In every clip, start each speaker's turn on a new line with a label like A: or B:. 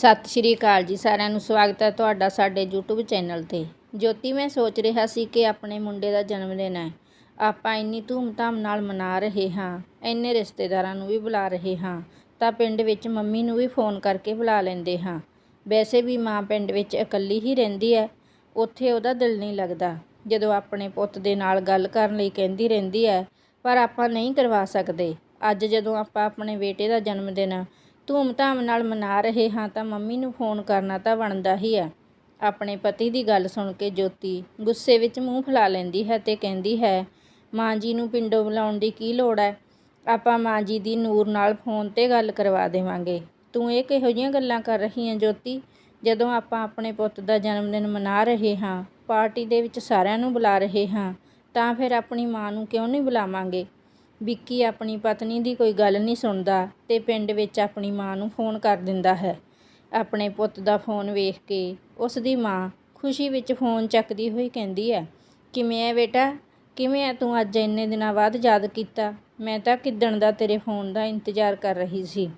A: ਸਤਿ ਸ਼੍ਰੀ ਅਕਾਲ ਜੀ, ਸਾਰਿਆਂ ਨੂੰ ਸਵਾਗਤ ਹੈ ਤੁਹਾਡਾ ਸਾਡੇ YouTube ਚੈਨਲ ਤੇ। ਜੋਤੀ, ਮੈਂ ਸੋਚ ਰਿਹਾ ਸੀ ਕਿ ਆਪਣੇ ਮੁੰਡੇ ਦਾ ਜਨਮ ਦਿਨ ਹੈ। ਆਪਾਂ ਇੰਨੀ ਧੂਮ ਧਾਮ ਨਾਲ ਮਨਾ ਰਹੇ ਹਾਂ, ਇੰਨੇ ਰਿਸ਼ਤੇਦਾਰਾਂ ਨੂੰ ਵੀ ਬੁਲਾ ਰਹੇ ਹਾਂ, ਤਾਂ ਪਿੰਡ ਵਿੱਚ ਮੰਮੀ ਨੂੰ ਵੀ ਫੋਨ ਕਰਕੇ ਬੁਲਾ ਲੈਂਦੇ ਹਾਂ। ਵੈਸੇ ਵੀ ਮਾਂ ਪਿੰਡ ਵਿੱਚ ਇਕੱਲੀ ਹੀ ਰਹਿੰਦੀ ਹੈ, ਉੱਥੇ ਉਹਦਾ ਦਿਲ ਨਹੀਂ ਲੱਗਦਾ। ਜਦੋਂ ਆਪਣੇ ਪੁੱਤ ਦੇ ਨਾਲ ਗੱਲ ਕਰਨ ਲਈ ਕਹਿੰਦੀ ਰਹਿੰਦੀ ਹੈ, ਪਰ ਆਪਾਂ ਨਹੀਂ ਕਰਵਾ ਸਕਦੇ। ਅੱਜ ਜਦੋਂ ਆਪਾਂ ਆਪਣੇ ਬੇਟੇ ਦਾ ਜਨਮ ਦਿਨ ਧੂਮ ਧਾਮ ਨਾਲ ਮਨਾ ਰਹੇ ਹਾਂ ਤਾਂ ਮੰਮੀ ਨੂੰ ਫੋਨ ਕਰਨਾ ਤਾਂ ਬਣਦਾ ਹੀ ਹੈ ਆਪਣੇ ਪਤੀ ਦੀ ਗੱਲ ਸੁਣ ਕੇ ਜੋਤੀ ਗੁੱਸੇ ਵਿੱਚ ਮੂੰਹ ਫੁਲਾ ਲੈਂਦੀ ਹੈ ਤੇ ਕਹਿੰਦੀ ਹੈ, ਮਾਂ ਜੀ ਨੂੰ ਪਿੰਡੋਂ ਬੁਲਾਉਣ ਦੀ ਕੀ ਲੋੜ ਹੈ? ਆਪਾਂ ਮਾਂ ਜੀ ਦੀ ਨੂਰ ਨਾਲ ਫੋਨ ਤੇ ਗੱਲ ਕਰਵਾ ਦੇਵਾਂਗੇ। ਤੂੰ ਇਹ ਕਿਹੋ ਜਿਹੀਆਂ ਗੱਲਾਂ ਕਰ ਰਹੀ ਹੈ ਜੋਤੀ? ਜਦੋਂ ਆਪਾਂ ਆਪਣੇ ਪੁੱਤ ਦਾ ਜਨਮ ਦਿਨ ਮਨਾ ਰਹੇ ਹਾਂ, ਪਾਰਟੀ ਦੇ ਵਿੱਚ ਸਾਰਿਆਂ ਨੂੰ ਬੁਲਾ ਰਹੇ ਹਾਂ, ਤਾਂ ਫਿਰ ਆਪਣੀ ਮਾਂ ਨੂੰ ਕਿਉਂ ਨਹੀਂ ਬੁਲਾਵਾਂਗੇ? ਵਿੱਕੀ ਆਪਣੀ ਪਤਨੀ ਦੀ ਕੋਈ ਗੱਲ ਨਹੀਂ ਸੁਣਦਾ ਤੇ ਪਿੰਡ ਵਿੱਚ ਆਪਣੀ ਮਾਂ ਨੂੰ ਫੋਨ ਕਰ ਦਿੰਦਾ ਹੈ। ਆਪਣੇ ਪੁੱਤ ਦਾ ਫੋਨ ਵੇਖ ਕੇ ਉਸ ਦੀ ਮਾਂ ਖੁਸ਼ੀ ਵਿੱਚ ਫੋਨ ਚੱਕਦੀ ਹੋਈ ਕਹਿੰਦੀ ਹੈ, ਕਿਵੇਂ ਹੈ ਬੇਟਾ? ਕਿਵੇਂ ਹੈ ਤੂੰ ਅੱਜ ਇੰਨੇ ਦਿਨਾਂ ਬਾਅਦ ਯਾਦ ਕੀਤਾ? ਮੈਂ ਤਾਂ ਕਿੱਦਣ ਦਾ ਤੇਰੇ ਫੋਨ ਦਾ ਇੰਤਜ਼ਾਰ ਕਰ ਰਹੀ ਸੀ।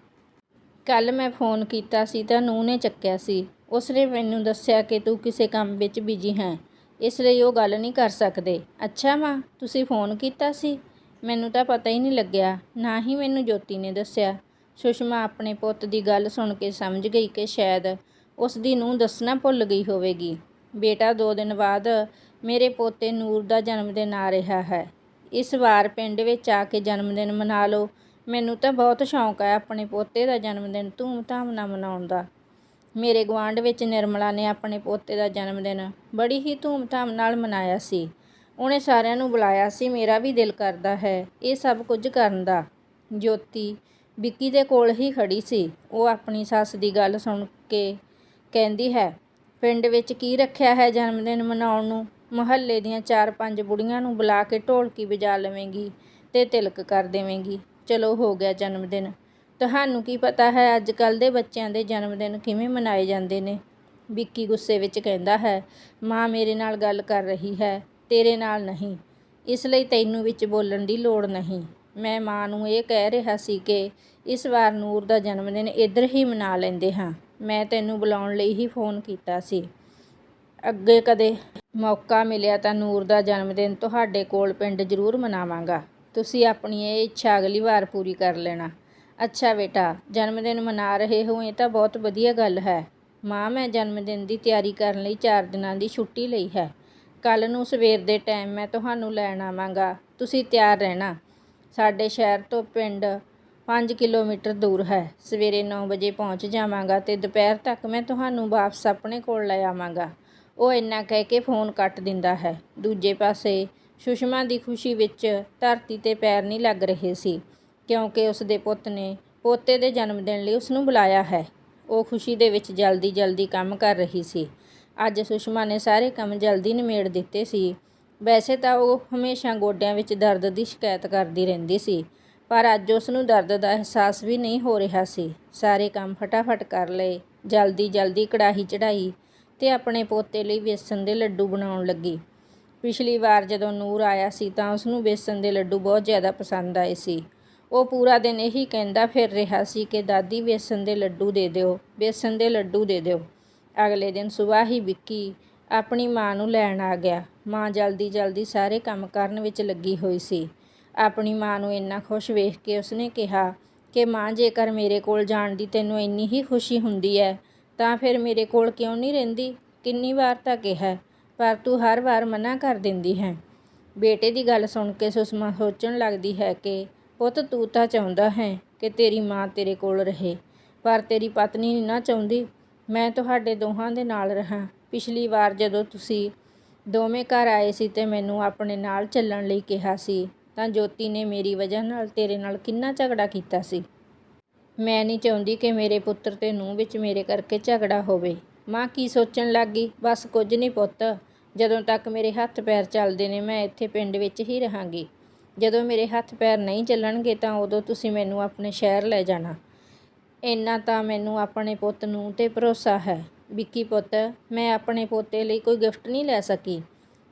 A: ਕੱਲ ਮੈਂ ਫੋਨ ਕੀਤਾ ਸੀ ਤਾਂ ਨੂੰਹ ਨੇ ਚੱਕਿਆ ਸੀ। ਉਸ ਨੇ ਮੈਨੂੰ ਦੱਸਿਆ ਕਿ ਤੂੰ ਕਿਸੇ ਕੰਮ ਵਿੱਚ ਬਿਜ਼ੀ ਹੈ। ਇਸ ਲਈ ਉਹ ਗੱਲ ਨਹੀਂ ਕਰ ਸਕਦੇ। ਅੱਛਾ ਮਾਂ, ਤੁਸੀਂ ਫੋਨ ਕੀਤਾ ਸੀ? ਮੈਨੂੰ ਤਾਂ ਪਤਾ ਹੀ ਨਹੀਂ ਲੱਗਿਆ, ਨਾ ਹੀ ਮੈਨੂੰ ਜੋਤੀ ਨੇ ਦੱਸਿਆ। ਸੁਸ਼ਮਾ ਆਪਣੇ ਪੁੱਤ ਦੀ ਗੱਲ ਸੁਣ ਕੇ ਸਮਝ ਗਈ ਕਿ ਸ਼ਾਇਦ ਉਸ ਦੀ ਨੂੰਹ ਦੱਸਣਾ ਭੁੱਲ ਗਈ ਹੋਵੇਗੀ। ਬੇਟਾ ਦੋ ਦਿਨ ਬਾਅਦ ਮੇਰੇ ਪੋਤੇ ਨੂਰ ਦਾ ਜਨਮਦਿਨ ਆ ਰਿਹਾ ਹੈ। ਇਸ ਵਾਰ ਪਿੰਡ ਵਿੱਚ ਆ ਕੇ ਜਨਮ ਦਿਨ ਮਨਾ ਲਓ। ਮੈਨੂੰ ਤਾਂ ਬਹੁਤ ਸ਼ੌਂਕ ਹੈ ਆਪਣੇ ਪੋਤੇ ਦਾ ਜਨਮਦਿਨ ਧੂਮ-ਧਾਮ ਨਾਲ ਮਨਾਉਣ ਦਾ। ਮੇਰੇ ਗੁਆਂਢ ਵਿੱਚ ਨਿਰਮਲਾ ਨੇ ਆਪਣੇ ਪੋਤੇ ਦਾ ਜਨਮ ਦਿਨ ਬੜੀ ਹੀ ਧੂਮ-ਧਾਮ ਨਾਲ ਮਨਾਇਆ ਸੀ। ਉਹਨੇ ਸਾਰਿਆਂ ਨੂੰ ਬੁਲਾਇਆ ਸੀ, ਮੇਰਾ ਵੀ ਦਿਲ ਕਰਦਾ ਹੈ ਇਹ ਸਭ ਕੁਝ ਕਰਨ ਦਾ। ਜੋਤੀ ਵਿੱਕੀ ਦੇ ਕੋਲ ਹੀ ਖੜੀ ਸੀ। ਉਹ ਆਪਣੀ ਸੱਸ ਦੀ ਗੱਲ ਸੁਣ ਕੇ ਕਹਿੰਦੀ ਹੈ, ਪਿੰਡ ਵਿੱਚ ਕੀ ਰੱਖਿਆ ਹੈ ਜਨਮ ਦਿਨ ਮਨਾਉਣ ਨੂੰ? ਮੁਹੱਲੇ ਦੀਆਂ ਚਾਰ ਪੰਜ ਬੁੜੀਆਂ ਨੂੰ ਬੁਲਾ ਕੇ ਢੋਲਕੀ ਵਜਾ ਲਵੇਂਗੀ ਤੇ ਤਿਲਕ ਕਰ ਦੇਵੇਂਗੀ। ਚਲੋ ਹੋ ਗਿਆ ਜਨਮ ਦਿਨ। ਤੁਹਾਨੂੰ ਕੀ ਪਤਾ ਹੈ ਅੱਜ ਕੱਲ ਦੇ ਬੱਚਿਆਂ ਦੇ ਜਨਮ ਦਿਨ ਕਿਵੇਂ ਮਨਾਏ ਜਾਂਦੇ ਨੇ? ਵਿੱਕੀ ਗੁੱਸੇ ਵਿੱਚ ਕਹਿੰਦਾ ਹੈ, ਮਾਂ ਮੇਰੇ ਨਾਲ ਗੱਲ ਕਰ ਰਹੀ ਹੈ। ਤੇਰੇ ਨਾਲ ਨਹੀਂ। ਇਸ ਲਈ ਤੈਨੂੰ ਵਿੱਚ ਬੋਲਣ ਦੀ ਲੋੜ ਨਹੀਂ। ਮੈਂ ਮਾਂ ਨੂੰ ਇਹ ਕਹਿ ਰਿਹਾ ਸੀ ਕਿ ਇਸ ਵਾਰ ਨੂਰ ਦਾ ਜਨਮ ਦਿਨ ਇੱਧਰ ਹੀ ਮਨਾ ਲੈਂਦੇ ਹਾਂ। ਮੈਂ ਤੈਨੂੰ ਬੁਲਾਉਣ ਲਈ ਹੀ ਫੋਨ ਕੀਤਾ ਸੀ। ਅੱਗੇ ਕਦੇ ਮੌਕਾ ਮਿਲਿਆ ਤਾਂ ਨੂਰ ਦਾ ਜਨਮ ਦਿਨ ਤੁਹਾਡੇ ਕੋਲ ਪਿੰਡ ਜ਼ਰੂਰ ਮਨਾਵਾਂਗਾ। ਤੁਸੀਂ ਆਪਣੀ ਇਹ ਇੱਛਾ ਅਗਲੀ ਵਾਰ ਪੂਰੀ ਕਰ ਲੈਣਾ। ਅੱਛਾ ਬੇਟਾ, ਜਨਮ ਦਿਨ ਮਨਾ ਰਹੇ ਹੋ ਇਹ ਤਾਂ ਬਹੁਤ ਵਧੀਆ ਗੱਲ ਹੈ। ਮਾਂ, ਮੈਂ ਜਨਮ ਦਿਨ ਦੀ ਤਿਆਰੀ ਕਰਨ ਲਈ 4 ਦਿਨਾਂ ਦੀ ਛੁੱਟੀ ਲਈ ਹੈ। ਕੱਲ੍ਹ ਨੂੰ ਸਵੇਰ ਦੇ ਟਾਈਮ ਮੈਂ ਤੁਹਾਨੂੰ ਲੈਣ ਆਵਾਂਗਾ। ਤੁਸੀਂ ਤਿਆਰ ਰਹਿਣਾ। ਸਾਡੇ ਸ਼ਹਿਰ ਤੋਂ ਪਿੰਡ ਪੰਜ ਕਿਲੋਮੀਟਰ ਦੂਰ ਹੈ। ਸਵੇਰੇ ਨੌ ਵਜੇ ਪਹੁੰਚ ਜਾਵਾਂਗਾ ਅਤੇ ਦੁਪਹਿਰ ਤੱਕ ਮੈਂ ਤੁਹਾਨੂੰ ਵਾਪਸ ਆਪਣੇ ਕੋਲ ਲੈ ਆਵਾਂਗਾ। ਉਹ ਇੰਨਾ ਕਹਿ ਕੇ ਫੋਨ ਕੱਟ ਦਿੰਦਾ ਹੈ। ਦੂਜੇ ਪਾਸੇ ਸੁਸ਼ਮਾ ਦੀ ਖੁਸ਼ੀ ਵਿੱਚ ਧਰਤੀ ਤੇ ਪੈਰ ਨਹੀਂ ਲੱਗ ਰਹੇ ਸੀ, ਕਿਉਂਕਿ ਉਸ ਦੇ ਪੁੱਤ ਨੇ ਪੋਤੇ ਦੇ ਜਨਮ ਦਿਨ ਲਈ ਉਸ ਨੂੰ ਬੁਲਾਇਆ ਹੈ। ਉਹ ਖੁਸ਼ੀ ਦੇ ਵਿੱਚ ਜਲਦੀ ਜਲਦੀ ਕੰਮ ਕਰ ਰਹੀ ਸੀ। ਅੱਜ ਸੁਸ਼ਮਾ ਨੇ ਸਾਰੇ ਕੰਮ ਜਲਦੀ ਨਿਮੇੜ ਦਿੱਤੇ ਸੀ। ਵੈਸੇ ਤਾਂ ਉਹ ਹਮੇਸ਼ਾ ਗੋਡਿਆਂ ਵਿੱਚ ਦਰਦ ਦੀ ਸ਼ਿਕਾਇਤ ਕਰਦੀ ਰਹਿੰਦੀ ਸੀ, ਪਰ ਅੱਜ ਉਸ ਨੂੰ ਦਰਦ ਦਾ ਅਹਿਸਾਸ ਵੀ ਨਹੀਂ ਹੋ ਰਿਹਾ ਸੀ। ਸਾਰੇ ਕੰਮ ਫਟਾਫਟ ਕਰ ਲਏ, ਜਲਦੀ ਜਲਦੀ ਕੜਾਹੀ ਚੜਾਈ ਤੇ ਆਪਣੇ ਪੋਤੇ ਲਈ ਵੇਸਣ ਦੇ ਲੱਡੂ ਬਣਾਉਣ ਲੱਗੀ। ਪਿਛਲੀ ਵਾਰ ਜਦੋਂ ਨੂਰ ਆਇਆ ਸੀ ਤਾਂ ਉਸ ਨੂੰ ਵੇਸਣ ਦੇ ਲੱਡੂ ਬਹੁਤ ਜ਼ਿਆਦਾ ਪਸੰਦ ਆਏ ਸੀ। ਉਹ ਪੂਰਾ ਦਿਨ ਇਹੀ ਕਹਿੰਦਾ ਫਿਰ ਰਿਹਾ ਸੀ ਕਿ, ਦਾਦੀ, ਵੇਸਣ ਦੇ ਲੱਡੂ ਦੇ ਦਿਓ, ਵੇਸਣ ਦੇ ਲੱਡੂ ਦੇ ਦਿਓ। ਅਗਲੇ ਦਿਨ ਸੁਬਾਹ ਹੀ ਵਿੱਕੀ ਆਪਣੀ ਮਾਂ ਨੂੰ ਲੈਣ ਆ ਗਿਆ। ਮਾਂ ਜਲਦੀ ਜਲਦੀ ਸਾਰੇ ਕੰਮ ਕਰਨ ਵਿੱਚ ਲੱਗੀ ਹੋਈ ਸੀ। ਆਪਣੀ ਮਾਂ ਨੂੰ ਇੰਨਾ ਖੁਸ਼ ਵੇਖ ਕੇ ਉਸਨੇ ਕਿਹਾ ਕਿ, ਮਾਂ, ਜੇਕਰ ਮੇਰੇ ਕੋਲ ਜਾਣ ਦੀ ਤੈਨੂੰ ਇੰਨੀ ਹੀ ਖੁਸ਼ੀ ਹੁੰਦੀ ਹੈ, ਤਾਂ ਫਿਰ ਮੇਰੇ ਕੋਲ ਕਿਉਂ ਨਹੀਂ ਰਹਿੰਦੀ? ਕਿੰਨੀ ਵਾਰ ਤਾਂ ਕਿਹਾ, ਪਰ ਤੂੰ ਹਰ ਵਾਰ ਮਨਾ ਕਰ ਦਿੰਦੀ ਹੈ। ਬੇਟੇ ਦੀ ਗੱਲ ਸੁਣ ਕੇ ਸੁਸ਼ਮਾ ਸੋਚਣ ਲੱਗਦੀ ਹੈ ਕਿ, ਪੁੱਤ, ਤੂੰ ਤਾਂ ਚਾਹੁੰਦਾ ਹੈ ਕਿ ਤੇਰੀ ਮਾਂ ਤੇਰੇ ਕੋਲ ਰਹੇ, ਪਰ ਤੇਰੀ ਪਤਨੀ ਨਹੀਂ ਨਾ ਚਾਹੁੰਦੀ। ਮੈਂ ਤੁਹਾਡੇ ਦੋਹਾਂ ਦੇ ਨਾਲ ਰਹਾਂ। ਪਿਛਲੀ ਵਾਰ ਜਦੋਂ ਤੁਸੀਂ ਦੋਵੇਂ ਘਰ ਆਏ ਸੀ ਤੇ ਮੈਨੂੰ ਆਪਣੇ ਨਾਲ ਚੱਲਣ ਲਈ ਕਿਹਾ ਸੀ, ਤਾਂ ਜੋਤੀ ਨੇ ਮੇਰੀ ਵਜ੍ਹਾ ਨਾਲ ਤੇਰੇ ਨਾਲ ਕਿੰਨਾ ਝਗੜਾ ਕੀਤਾ ਸੀ। ਮੈਂ ਨਹੀਂ ਚਾਹੁੰਦੀ ਕਿ ਮੇਰੇ ਪੁੱਤਰ ਤੇ ਨੂੰਹ ਵਿੱਚ ਮੇਰੇ ਕਰਕੇ ਝਗੜਾ ਹੋਵੇ। ਮਾਂ ਕੀ ਸੋਚਣ ਲੱਗ? ਗਈ ਬਸ ਕੁਝ ਨਹੀਂ ਪੁੱਤ। ਜਦੋਂ ਤੱਕ ਮੇਰੇ ਹੱਥ ਪੈਰ ਚੱਲਦੇ ਨੇ, ਮੈਂ ਇੱਥੇ ਪਿੰਡ ਵਿੱਚ ਹੀ ਰਹਾਂਗੀ। ਜਦੋਂ ਮੇਰੇ ਹੱਥ ਪੈਰ ਨਹੀਂ ਚੱਲਣਗੇ, ਤਾਂ ਉਦੋਂ ਤੁਸੀਂ ਮੈਨੂੰ ਆਪਣੇ ਸ਼ਹਿਰ ਲੈ ਜਾਣਾ। ਇੰਨਾ ਤਾਂ ਮੈਨੂੰ ਆਪਣੇ ਪੁੱਤ ਨੂੰ ਤੇ ਭਰੋਸਾ ਹੈ ਵਿੱਕੀ ਪੁੱਤ, ਮੈਂ ਆਪਣੇ ਪੋਤੇ ਲਈ ਕੋਈ ਗਿਫਟ ਨਹੀਂ ਲੈ ਸਕੀ।